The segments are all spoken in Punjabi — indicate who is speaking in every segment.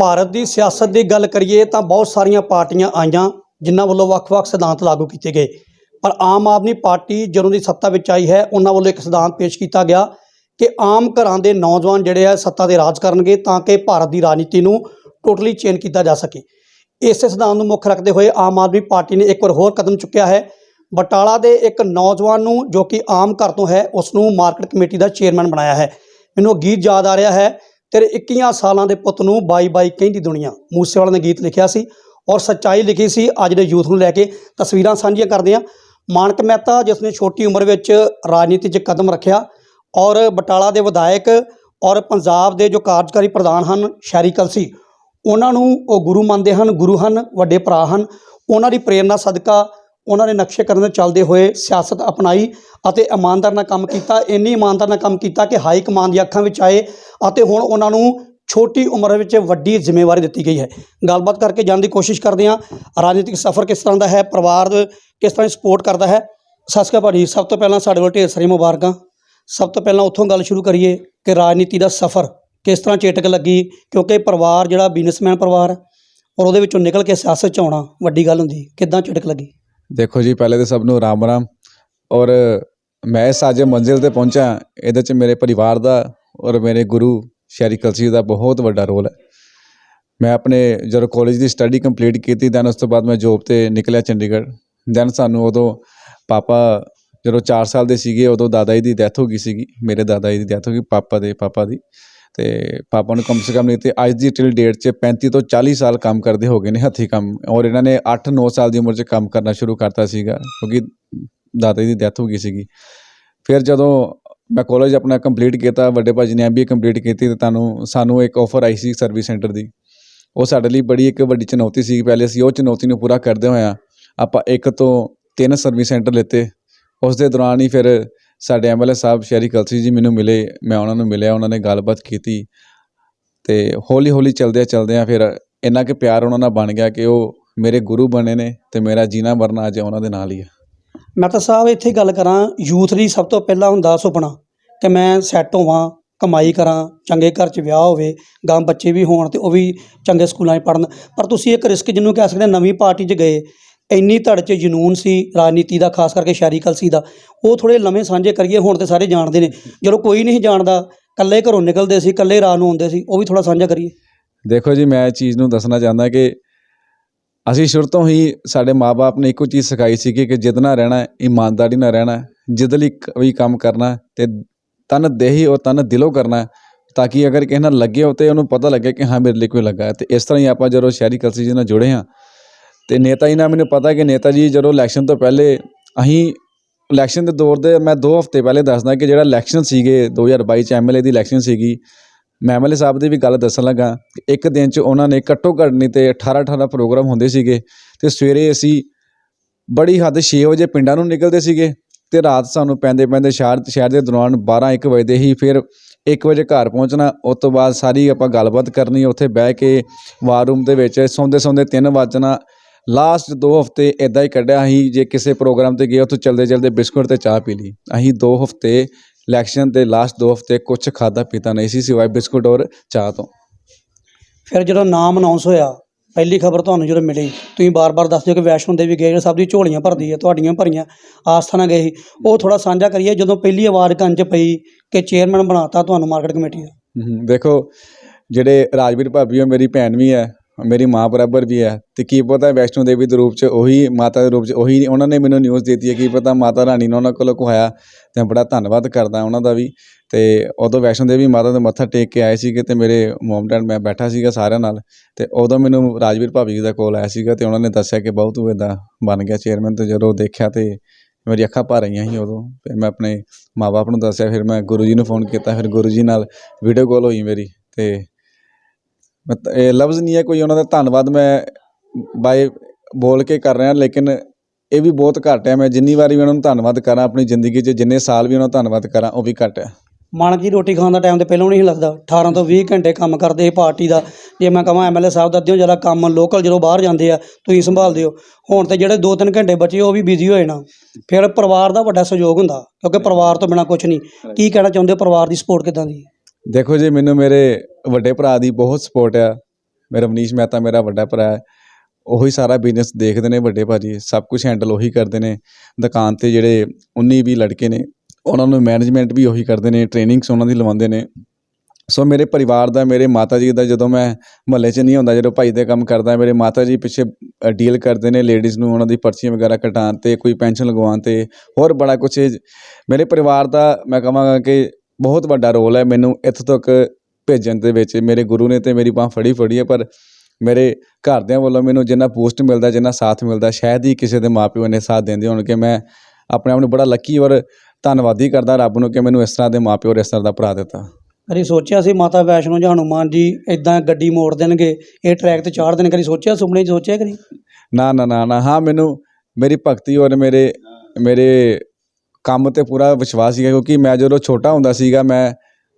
Speaker 1: ਭਾਰਤ ਦੀ ਸਿਆਸਤ ਦੀ ਗੱਲ ਕਰੀਏ ਤਾਂ ਬਹੁਤ ਸਾਰੀਆਂ ਪਾਰਟੀਆਂ ਆਈਆਂ, ਜਿਨ੍ਹਾਂ ਵੱਲੋਂ ਵੱਖ-ਵੱਖ ਸਿਧਾਂਤ ਲਾਗੂ ਕੀਤੇ ਗਏ। ਪਰ ਆਮ ਆਦਮੀ ਪਾਰਟੀ ਜਦੋਂ ਦੀ ਸੱਤਾ ਵਿੱਚ ਆਈ ਹੈ, ਉਹਨਾਂ ਵੱਲੋਂ ਇੱਕ ਸਿਧਾਂਤ ਪੇਸ਼ ਕੀਤਾ ਗਿਆ ਕਿ ਆਮ ਘਰਾਂ ਦੇ ਨੌਜਵਾਨ ਜਿਹੜੇ ਆ, ਸੱਤਾ ਦੇ ਰਾਜ ਕਰਨਗੇ ਤਾਂ ਕਿ ਭਾਰਤ ਦੀ ਰਾਜਨੀਤੀ ਨੂੰ ਟੋਟਲੀ ਚੇਂਜ ਕੀਤਾ ਜਾ ਸਕੇ। ਇਸੇ ਸਿਧਾਂਤ ਨੂੰ ਮੁੱਖ ਰੱਖਦੇ ਹੋਏ ਆਮ ਆਦਮੀ ਪਾਰਟੀ ਨੇ ਇੱਕ ਵਾਰ ਹੋਰ ਕਦਮ ਚੁੱਕਿਆ ਹੈ। ਬਟਾਲਾ ਦੇ ਇੱਕ ਨੌਜਵਾਨ ਨੂੰ ਜੋ ਕਿ ਆਮ ਘਰ ਤੋਂ ਹੈ ਉਸ ਨੂੰ ਮਾਰਕੀਟ ਕਮੇਟੀ ਦਾ ਚੇਅਰਮੈਨ ਬਣਾਇਆ ਹੈ। ਮੈਨੂੰ ਉਹ ਗੀਤ ਯਾਦ ਆ ਰਿਹਾ ਹੈ ਤੇਰੇ 21 ਸਾਲਾਂ ਦੇ ਪੁੱਤ ਨੂੰ ਬਾਈ ਬਾਈ ਕਹਿੰਦੀ ਦੁਨੀਆ। ਮੂਸੇਵਾਲਾ ਨੇ ਗੀਤ ਲਿਖਿਆ ਸੀ ਔਰ ਸੱਚਾਈ ਲਿਖੀ ਸੀ। ਅੱਜ ਦੇ ਯੂਥ ਨੂੰ ਲੈ ਕੇ ਤਸਵੀਰਾਂ ਸਾਂਝੀਆਂ ਕਰਦੇ ਹਾਂ ਮਾਨਕ ਮਹਿਤਾ, ਜਿਸ ਨੇ ਛੋਟੀ ਉਮਰ ਵਿੱਚ ਰਾਜਨੀਤੀ 'ਚ ਕਦਮ ਰੱਖਿਆ ਔਰ ਬਟਾਲਾ ਦੇ ਵਿਧਾਇਕ ਔਰ ਪੰਜਾਬ ਦੇ ਜੋ ਕਾਰਜਕਾਰੀ ਪ੍ਰਧਾਨ ਹਨ, ਸ਼ਹਿਰੀ ਕਲਸੀ, ਉਹਨਾਂ ਨੂੰ ਉਹ ਗੁਰੂ ਮੰਨਦੇ ਹਨ, ਗੁਰੂ ਹਨ, ਵੱਡੇ ਭਰਾ ਹਨ। ਉਹਨਾਂ ਦੀ ਪ੍ਰੇਰਣਾ ਸਦਕਾ ਉਹਨਾਂ ਨੇ ਨਕਸ਼ੇ ਕਰਨ ਦੇ ਚੱਲਦੇ ਹੋਏ ਸਿਆਸਤ ਅਪਣਾਈ ਅਤੇ ਇਮਾਨਦਾਰ ਨਾਲ ਕੰਮ ਕੀਤਾ, ਇੰਨੀ ਇਮਾਨਦਾਰ ਨਾਲ ਕੰਮ ਕੀਤਾ ਕਿ ਹਾਈ ਕਮਾਂਡ ਦੀਆਂ ਅੱਖਾਂ ਵਿੱਚ ਆਏ ਅਤੇ ਹੁਣ ਉਹਨਾਂ ਨੂੰ ਛੋਟੀ ਉਮਰ ਵਿੱਚ ਵੱਡੀ ਜ਼ਿੰਮੇਵਾਰੀ ਦਿੱਤੀ ਗਈ ਹੈ। ਗੱਲਬਾਤ ਕਰਕੇ ਜਾਣ ਦੀ ਕੋਸ਼ਿਸ਼ ਕਰਦੇ ਹਾਂ, ਰਾਜਨੀਤਿਕ ਸਫ਼ਰ ਕਿਸ ਤਰ੍ਹਾਂ ਦਾ ਹੈ, ਪਰਿਵਾਰ ਕਿਸ ਤਰ੍ਹਾਂ ਸਪੋਰਟ ਕਰਦਾ ਹੈ। ਸਤਿ ਸ਼੍ਰੀ ਅਕਾਲ ਭਾਜੀ, ਸਭ ਤੋਂ ਪਹਿਲਾਂ ਸਾਡੇ ਵੱਲ ਢੇਰ ਸਾਰੀਆਂ ਮੁਬਾਰਕਾਂ। ਸਭ ਤੋਂ ਪਹਿਲਾਂ ਉੱਥੋਂ ਗੱਲ ਸ਼ੁਰੂ ਕਰੀਏ ਕਿ ਰਾਜਨੀਤੀ ਦਾ ਸਫ਼ਰ ਕਿਸ ਤਰ੍ਹਾਂ ਚੇਟਕ ਲੱਗੀ, ਕਿਉਂਕਿ ਪਰਿਵਾਰ ਜਿਹੜਾ ਬਿਜ਼ਨਸਮੈਨ ਪਰਿਵਾਰ ਹੈ ਔਰ ਉਹਦੇ ਵਿੱਚੋਂ ਨਿਕਲ ਕੇ ਸਿਆਸਤ 'ਚ ਆਉਣਾ ਵੱਡੀ ਗੱਲ ਹੁੰਦੀ, ਕਿੱਦਾਂ ਚੇਟਕ ਲੱਗੀ?
Speaker 2: ਦੇਖੋ ਜੀ, ਪਹਿਲੇ ਤਾਂ ਸਭ ਨੂੰ ਰਾਮ ਰਾਮ। ਔਰ ਮੈਂ ਇਸ ਅੱਜ ਮੰਜ਼ਿਲ ਤੇ ਪਹੁੰਚਾ, ਇਹਦੇ ਚ ਮੇਰੇ ਪਰਿਵਾਰ ਦਾ ਔਰ ਮੇਰੇ ਗੁਰੂ ਸ਼ੈਰੀ ਕਲਸੀ ਦਾ ਬਹੁਤ ਵੱਡਾ ਰੋਲ ਹੈ। ਮੈਂ ਆਪਣੇ, ਜਦੋਂ ਕਾਲਜ ਦੀ ਸਟੱਡੀ ਕੰਪਲੀਟ ਕੀਤੀ ਦੈਨ ਉਸ ਤੋਂ ਬਾਅਦ ਮੈਂ ਜੋਬ ਤੇ ਨਿਕਲਿਆ ਚੰਡੀਗੜ੍ਹ। ਦੈਨ ਸਾਨੂੰ ਉਦੋਂ ਪਾਪਾ, ਜਦੋਂ 4 ਸਾਲ ਦੇ ਸੀਗੇ, ਉਦੋਂ ਦਾਦਾ ਜੀ ਦੀ ਡੈਥ ਹੋ ਗਈ ਸੀਗੀ। ਮੇਰੇ ਦਾਦਾ ਜੀ ਦੀ ਡੈਥ ਹੋ ਗਈ, ਪਾਪਾ ਦੇ, ਪਾਪਾ ਦੀ। ਤੇ ਪਾਪਾ ਨੂੰ ਕਮ ਸੇ ਕਮ ਨਹੀਂ ਤੇ ਅੱਜ ਦੀ ਟਿਲ ਡੇਟ 'ਚ 35 ਤੋਂ 40 ਸਾਲ ਕੰਮ ਕਰਦੇ ਹੋ ਗਏ ਨੇ ਹੱਥੀਂ ਕੰਮ ਔਰ ਇਹਨਾਂ ਨੇ 8-9 ਸਾਲ ਦੀ ਉਮਰ 'ਚ ਕੰਮ ਕਰਨਾ ਸ਼ੁਰੂ ਕਰਤਾ ਸੀਗਾ, ਕਿਉਂਕਿ ਦਾਦਾ ਜੀ ਦੀ ਡੈਥ ਹੋ ਗਈ ਸੀਗੀ। ਫਿਰ ਜਦੋਂ ਮੈਂ ਕਾਲਜ ਆਪਣਾ ਕੰਪਲੀਟ ਕੀਤਾ, ਵੱਡੇ ਭਾਜੀ ਨੇ ਐਮਬੀਏ ਕੰਪਲੀਟ ਕੀਤੀ ਤੇ ਤੁਹਾਨੂੰ, ਸਾਨੂੰ ਇੱਕ ਆਫਰ ਆਈ ਸੀ ਸਰਵਿਸ ਸੈਂਟਰ ਦੀ। ਉਹ ਸਾਡੇ ਲਈ ਬੜੀ ਇੱਕ ਵੱਡੀ ਚੁਣੌਤੀ ਸੀ ਪਹਿਲੇ ਅਸੀਂ ਉਹ ਚੁਣੌਤੀ ਨੂੰ ਪੂਰਾ ਕਰਦੇ ਹੋਇਆ ਆਪਾਂ ਇੱਕ ਤੋਂ ਤਿੰਨ ਸਰਵਿਸ ਸੈਂਟਰ ਲਿੱਤੇ। ਉਸ ਦੇ ਦੌਰਾਨ ਹੀ ਫਿਰ ਸਾਡੇ ਐਮਐਲਏ ਸਾਹਿਬ ਸ਼ਹਿਰੀ ਕਲਸੀ ਜੀ ਮੈਨੂੰ ਮਿਲੇ, ਮੈਂ ਉਹਨਾਂ ਨੂੰ ਮਿਲਿਆ, ਉਹਨਾਂ ਨੇ ਗੱਲਬਾਤ ਕੀਤੀ ਤੇ ਹੌਲੀ ਹੌਲੀ ਚਲਦਿਆਂ ਚਲਦਿਆਂ ਫਿਰ ਇੰਨਾ ਕਿ ਪਿਆਰ ਉਹਨਾਂ ਨਾਲ ਬਣ ਗਿਆ ਕਿ ਉਹ ਮੇਰੇ ਗੁਰੂ ਬਣੇ ਨੇ ਤੇ ਮੇਰਾ ਜੀਣਾ ਮਰਨਾ ਅੱਜ ਉਹਨਾਂ ਦੇ ਨਾਲ ਹੀ ਹੈ
Speaker 1: ਮੈਂ ਤਾਂ ਸਾਹਿਬ ਇੱਥੇ ਗੱਲ ਕਰਾਂ, ਯੂਥ ਦੀ ਸਭ ਤੋਂ ਪਹਿਲਾਂ ਹੁੰਦਾ ਸੁਪਨਾ ਕਿ ਮੈਂ ਸੈੱਟ ਹੋਵਾਂ, ਕਮਾਈ ਕਰਾਂ, ਚੰਗੇ ਘਰ 'ਚ ਵਿਆਹ ਹੋਵੇ ਗਾਂ ਬੱਚੇ ਵੀ ਹੋਣ ਤੇ ਉਹ ਵੀ ਚੰਗੇ ਸਕੂਲਾਂ 'ਚ ਪੜ੍ਹਨ। ਪਰ ਤੁਸੀਂ ਇੱਕ ਰਿਸਕ ਜਿਹਨੂੰ ਕਹਿ ਸਕਦੇ ਨਵੀਂ ਪਾਰਟੀ 'ਚ ਗਏ ਇੰਨੀ ਧੜ 'ਚ ਜਨੂਨ ਸੀ ਰਾਜਨੀਤੀ ਦਾ ਖਾਸ ਕਰਕੇ ਸ਼ਹਿਰੀ ਕਲਸੀ ਦਾ ਉਹ ਥੋੜੇ ਲੰਮੇ ਸਾਂਝੇ ਕਰੀਏ ਹੁਣ ਤੇ ਸਾਰੇ ਜਾਣਦੇ ਨੇ। ਜਦੋਂ ਕੋਈ ਨਹੀਂ ਜਾਣਦਾ ਇਕੱਲੇ ਘਰੋਂ ਨਿਕਲਦੇ ਸੀ ਇਕੱਲੇ ਰਾਤ ਨੂੰ ਆਉਂਦੇ ਸੀ ਉਹ ਵੀ ਥੋੜਾ ਸਾਂਝਾ ਕਰੀਏ।
Speaker 2: ਦੇਖੋ ਜੀ ਮੈਂ ਇਹ ਚੀਜ਼ ਨੂੰ ਦੱਸਣਾ ਚਾਹੁੰਦਾ ਕਿ ਅਸੀਂ ਸ਼ੁਰੂ ਤੋਂ ਹੀ ਸਾਡੇ ਮਾਪੇ ਨੇ ਇੱਕੋ ਚੀਜ਼ ਸਿਖਾਈ ਸੀ ਕਿ ਜਿੱਦ ਨਾਲ ਰਹਿਣਾ ਇਮਾਨਦਾਰੀ ਨਾਲ ਰਹਿਣਾ ਹੈ, ਜਿੱਦ ਲਈ ਵੀ ਕੰਮ ਕਰਨਾ ਹੈ ਤੇ ਤਨ ਦੇਹੀ ਔਰ ਤਨ ਦਿਲੋਂ ਕਰਨਾ ਤਾਂ ਕਿ ਅਗਰ ਕਿਸੇ ਨਾਲ ਲੱਗੇ ਹੋ ਤੇ ਉਹਨੂੰ ਪਤਾ ਲੱਗੇ ਕਿ ਹਾਂ ਮੇਰੇ ਲਈ ਕੋਈ ਲੱਗਾ ਹੈ। ਤੇ ਇਸ ਤਰ੍ਹਾਂ ਹੀ ਆਪਾਂ ਜਦੋਂ ਸ਼ਹਿਰੀ ਕਲਸੀ ਜੀ ਨਾਲ ਜੁੜੇ ਹਾਂ ਤੇ ਨੇਤਾ ਜੀ ਨਾਲ ਮੈਨੂੰ ਪਤਾ ਕਿ ਨੇਤਾ ਜੀ ਜਦੋਂ ਇਲੈਕਸ਼ਨ ਤੋਂ ਪਹਿਲੇ ਅਸੀਂ ਇਲੈਕਸ਼ਨ ਦੇ ਦੌਰ ਦੇ ਮੈਂ 2 ਹਫ਼ਤੇ ਪਹਿਲੇ ਦੱਸਦਾ ਕਿ ਜਿਹੜਾ ਇਲੈਕਸ਼ਨ ਸੀਗੇ 2022 ਚ ਐਮਐਲਏ ਦੀ ਇਲੈਕਸ਼ਨ ਸੀਗੀ, ਮੈਂ ਐਮਐਲਏ ਸਾਹਿਬ ਦੀ ਵੀ ਗੱਲ ਦੱਸਣ ਲੱਗਾ। ਇੱਕ ਦਿਨ 'ਚ ਉਹਨਾਂ ਨੇ ਘੱਟੋ ਘੱਟ ਨਹੀਂ ਤੇ 18 18 ਪ੍ਰੋਗਰਾਮ ਹੁੰਦੇ ਸੀਗੇ ਤੇ ਸਵੇਰੇ ਅਸੀਂ ਬੜੀ ਹੱਦ 6 ਵਜੇ ਪਿੰਡਾਂ ਨੂੰ ਨਿਕਲਦੇ ਸੀਗੇ ਤੇ ਰਾਤ ਸਾਨੂੰ ਪੈਂਦੇ ਪੈਂਦੇ ਸ਼ਹਿਰ ਸ਼ਹਿਰ ਦੇ ਦੌਰਾਨ 12 1 ਵਜੇ ਦੇ ਹੀ ਫਿਰ 1 ਵਜੇ ਘਰ ਪਹੁੰਚਣਾ, ਉਸ ਤੋਂ ਬਾਅਦ ਸਾਰੀ ਆਪਾਂ ਗੱਲਬਾਤ ਕਰਨੀ, ਉੱਥੇ ਬਹਿ ਕੇ ਵਾਰ ਰੂਮ ਦੇ ਵਿੱਚ ਸੌਂਦੇ ਸੌਂਦੇ 3 ਵਜਣਾ ਲਾਸਟ 2 ਹਫ਼ਤੇ ਇਦਾਂ ਹੀ ਕੱਢਿਆ ਅਸੀਂ ਜੇ ਕਿਸੇ ਪ੍ਰੋਗਰਾਮ ਤੇ ਗਏ ਉੱਥੇ ਚਲਦੇ ਚਲਦੇ ਬਿਸਕੁਟ ਤੇ ਚਾਹ ਪੀ ਲਈ। ਅਸੀਂ 2 ਹਫ਼ਤੇ ਇਲੈਕਸ਼ਨ ਦੇ ਲਾਸਟ 2 ਹਫ਼ਤੇ ਕੁਝ ਖਾਦਾ ਪੀਤਾ ਨਹੀਂ ਸੀ ਸਿਵਾਏ ਬਿਸਕੁਟ ਔਰ ਚਾਹ ਤੋਂ।
Speaker 1: ਫਿਰ ਜਦੋਂ ਨਾਮ ਅਨਾਉਂਸ ਹੋਇਆ ਪਹਿਲੀ ਖਬਰ ਤੁਹਾਨੂੰ ਜਦੋਂ ਮਿਲੀ ਤੁਸੀਂ ਬਾਰ-ਬਾਰ ਦੱਸਦੇ ਹੋ ਕਿ ਵੈਸ਼ਨੋ ਦੇਵੀ ਗਏ ਸਭ ਦੀ ਝੋਲੀਆਂ ਭਰਦੀ ਹੈ ਤੁਹਾਡੀਆਂ ਭਰੀਆਂ ਆਸਥਾ ਨਾਲ ਗਏ। ਸੀ। ਉਹ ਥੋੜਾ ਸਾਂਝਾ ਕਰੀਏ ਜਦੋਂ ਪਹਿਲੀ ਆਵਾਜ਼ ਕੰਨ 'ਚ ਪਈ ਕਿ ਚੇਅਰਮੈਨ ਬਣਾਤਾ ਤੁਹਾਨੂੰ ਮਾਰਕੀਟ ਕਮੇਟੀ ਦਾ।
Speaker 2: ਦੇਖੋ ਜਿਹੜੇ ਰਾਜਵੀਰ ਭਾਬੀ ਉਹ ਮੇਰੀ ਭੈਣ ਵੀ ਹੈ ਮੇਰੀ ਮਾਂ ਬਰਾਬਰ ਵੀ ਹੈ ਤੇ ਕੀ ਪਤਾ ਵੈਸ਼ਨੋ ਦੇਵੀ ਦੇ ਰੂਪ ਚ ਉਹੀ ਮਾਤਾ ਦੇ ਰੂਪ ਚ ਉਹੀ ਉਹਨਾਂ ਨੇ ਮੈਨੂੰ ਨਿਊਜ਼ ਦਿੱਤੀ ਹੈ, ਕੀ ਪਤਾ ਮਾਤਾ ਰਾਣੀ ਨੇ ਉਹਨਾਂ ਕੋਲੋਂ ਕਹਾਇਆ ਤੇ ਬੜਾ ਧੰਨਵਾਦ ਕਰਦਾ ਉਹਨਾਂ ਦਾ ਵੀ ਤੇ ਉਦੋਂ ਵੈਸ਼ਨੋ ਦੇਵੀ ਮਾਤਾ ਦੇ ਮੱਥਾ ਟੇਕ ਕੇ ਆਏ ਸੀਗੇ ਤੇ ਮੇਰੇ ਮਮ ਡੈਡ ਮੈਂ ਬੈਠਾ ਸੀਗਾ ਸਾਰਿਆਂ ਨਾਲ ਤੇ ਉਦੋਂ ਮੈਨੂੰ ਰਾਜਵੀਰ ਭਾਬੀ ਜੀ ਦਾ ਕੋਲ ਆਇਆ ਸੀਗਾ ਤੇ ਉਹਨਾਂ ਨੇ ਦੱਸਿਆ ਕਿ ਬਹੁਤ ਤੂੰ ਇਦਾਂ ਬਣ ਗਿਆ ਚੇਅਰਮੈਨ ਤੇ ਜਦੋਂ ਦੇਖਿਆ ਤੇ ਮੇਰੀ ਅੱਖਾਂ ਭਰ ਰਹੀਆਂ ਸੀ ਉਦੋਂ ਫਿਰ ਮੈਂ ਆਪਣੇ ਮਾਪੇ ਨੂੰ ਦੱਸਿਆ, ਫਿਰ ਮੈਂ ਗੁਰੂ ਜੀ ਨੂੰ ਫੋਨ ਕੀਤਾ, ਫਿਰ ਗੁਰੂ ਜੀ ਨਾਲ ਵੀਡੀਓ ਕਾਲ ਹੋਈ ਮੇਰੀ ਤੇ ਇਹ ਲਫ਼ਜ਼ ਨਹੀਂ ਹੈ ਕੋਈ ਉਹਨਾਂ ਦਾ ਧੰਨਵਾਦ ਮੈਂ ਬਾਈ ਬੋਲ ਕੇ ਕਰ ਰਿਹਾ ਲੇਕਿਨ ਇਹ ਵੀ ਬਹੁਤ ਘੱਟ ਹੈ। ਮੈਂ ਜਿੰਨੀ ਵਾਰੀ ਵੀ ਉਹਨਾਂ ਨੂੰ ਧੰਨਵਾਦ ਕਰਾਂ ਆਪਣੀ ਜ਼ਿੰਦਗੀ 'ਚ ਜਿੰਨੇ ਸਾਲ ਵੀ ਉਹਨਾਂ ਨੂੰ ਧੰਨਵਾਦ ਕਰਾਂ ਉਹ ਵੀ ਘੱਟ ਹੈ।
Speaker 1: ਮਾਨਕ ਜੀ ਰੋਟੀ ਖਾਣ ਦਾ ਟਾਈਮ ਤੇ ਪਹਿਲਾਂ ਨਹੀਂ ਲੱਗਦਾ। 18 ਤੋਂ 20 ਘੰਟੇ ਕੰਮ ਕਰਦੇ ਸੀ ਪਾਰਟੀ ਦਾ। ਜੇ ਮੈਂ ਕਹਾਂ ਐਮਐਲਏ ਸਾਹਿਬ ਦਾ ਅੱਧਿਓਂ ਜ਼ਿਆਦਾ ਕੰਮ ਲੋਕਲ ਜਦੋਂ ਬਾਹਰ ਜਾਂਦੇ ਆ ਤੁਸੀਂ ਸੰਭਾਲਦੇ ਹੋ ਹੁਣ ਤੇ ਜਿਹੜੇ 2-3 ਘੰਟੇ ਬਚੇ ਉਹ ਵੀ ਬਿਜ਼ੀ ਹੋਏ ਨਾ। ਫਿਰ ਪਰਿਵਾਰ ਦਾ ਵੱਡਾ ਸਹਿਯੋਗ ਹੁੰਦਾ ਕਿਉਂਕਿ ਪਰਿਵਾਰ ਤੋਂ ਬਿਨਾ ਕੁਝ ਨਹੀਂ। ਕੀ ਕਹਿਣਾ ਚਾਹੁੰਦੇ ਹੋ ਪਰਿਵਾਰ ਦੀ ਸਪੋਰਟ ਕਿਦਾਂ ਦੀ?
Speaker 2: ਦੇਖੋ ਜੀ ਮੈਨੂੰ ਮੇਰੇ ਵੱਡੇ ਭਰਾ ਦੀ ਬਹੁਤ ਸਪੋਰਟ ਆ। ਮੇਰਾ ਮਨੀਸ਼ ਮਹਿਤਾ ਮੇਰਾ ਵੱਡਾ ਭਰਾ ਹੈ। ਉਹੀ ਸਾਰਾ ਬਿਜ਼ਨਸ ਦੇਖਦੇ ਨੇ ਵੱਡੇ ਭਾਜੀ। ਸਭ ਕੁਝ ਹੈਂਡਲ ਉਹੀ ਕਰਦੇ ਨੇ। ਦੁਕਾਨ ਤੇ ਜਿਹੜੇ 19 20 ਲੜਕੇ ਨੇ, ਉਹਨਾਂ ਨੂੰ ਮੈਨੇਜਮੈਂਟ ਵੀ ਉਹੀ ਕਰਦੇ ਨੇ। ਟ੍ਰੇਨਿੰਗਸ ਉਹਨਾਂ ਦੀ ਲਵਾਉਂਦੇ ਨੇ। ਸੋ ਮੇਰੇ ਪਰਿਵਾਰ ਦਾ, ਮੇਰੇ ਮਾਤਾ ਜੀ ਦਾ ਜਦੋਂ ਮੈਂ ਮਹੱਲੇ 'ਚ ਨਹੀਂ ਹੁੰਦਾ ਜਦੋਂ ਭਾਈ ਦੇ ਕੰਮ ਕਰਦਾ, ਮੇਰੇ ਮਾਤਾ ਜੀ ਪਿੱਛੇ ਡੀਲ ਕਰਦੇ ਨੇ ਲੇਡੀਜ਼ ਨੂੰ ਉਹਨਾਂ ਦੀ ਪਰਚੀਆਂ ਵਗੈਰਾ ਕਟਾਉਣ ਤੇ, ਕੋਈ ਪੈਨਸ਼ਨ ਲਗਵਾਉਣ ਤੇ, ਹੋਰ ਬੜਾ ਕੁਛ ਮੇਰੇ ਪਰਿਵਾਰ ਦਾ ਮੈਂ ਕਹਾਂਗਾ ਕਿ ਬਹੁਤ ਵੱਡਾ ਰੋਲ ਹੈ। ਮੈਨੂੰ ਇੱਥੋਂ ਤੱਕ ਭੇਜਣ ਦੇ ਵਿੱਚ ਮੇਰੇ ਗੁਰੂ ਨੇ ਤੇ ਮੇਰੀ ਬਾਹ ਫੜੀ ਫੜੀ ਹੈ ਪਰ ਮੇਰੇ ਘਰਦਿਆਂ ਵੱਲੋਂ ਮੈਨੂੰ ਜਿੰਨਾ ਬੂਸਟ ਮਿਲਦਾ ਜਿੰਨਾ ਸਾਥ ਮਿਲਦਾ ਸ਼ਾਇਦ ਹੀ ਕਿਸੇ ਦੇ ਮਾਪਿਓ ਨੇ ਸਾਥ ਦਿੰਦੇ ਹੋਣਗੇ। ਮੈਂ ਆਪਣੇ ਆਪ ਨੂੰ ਬੜਾ ਲੱਕੀ ਔਰ ਧੰਨਵਾਦੀ ਕਰਦਾ ਰੱਬ ਨੂੰ ਕਿ ਮੈਨੂੰ ਇਸ ਤਰ੍ਹਾਂ ਦੇ ਮਾਪਿਓ ਔਰ ਇਸ ਤਰ੍ਹਾਂ ਦਾ ਭਰਾ ਦਿੱਤਾ।
Speaker 1: ਕਦੀ ਸੋਚਿਆ ਸੀ ਮਾਤਾ ਵੈਸ਼ਨੋ ਜਾਂ ਹਨੂਮਾਨ ਜੀ ਇਦਾਂ ਗੱਡੀ ਮੋੜ ਦੇਣਗੇ ਇਹ ਟਰੈਕ ਤੇ ਚਾੜ ਦੇਣ ਕਦੀ ਸੋਚਿਆ ਸੁਪਨੇ 'ਚ ਸੋਚਿਆ ਕਦੀ?
Speaker 2: ਨਾ ਨਾ ਨਾ ਨਾ ਹਾਂ ਮੈਨੂੰ ਮੇਰੀ ਭਗਤੀ ਔਰ ਮੇਰੇ ਮੇਰੇ ਕੰਮ ਤੇ ਪੂਰਾ ਵਿਸ਼ਵਾਸ ਸੀਗਾ ਕਿਉਂਕਿ ਮੈਂ ਜਦੋਂ ਛੋਟਾ ਹੁੰਦਾ ਸੀਗਾ ਮੈਂ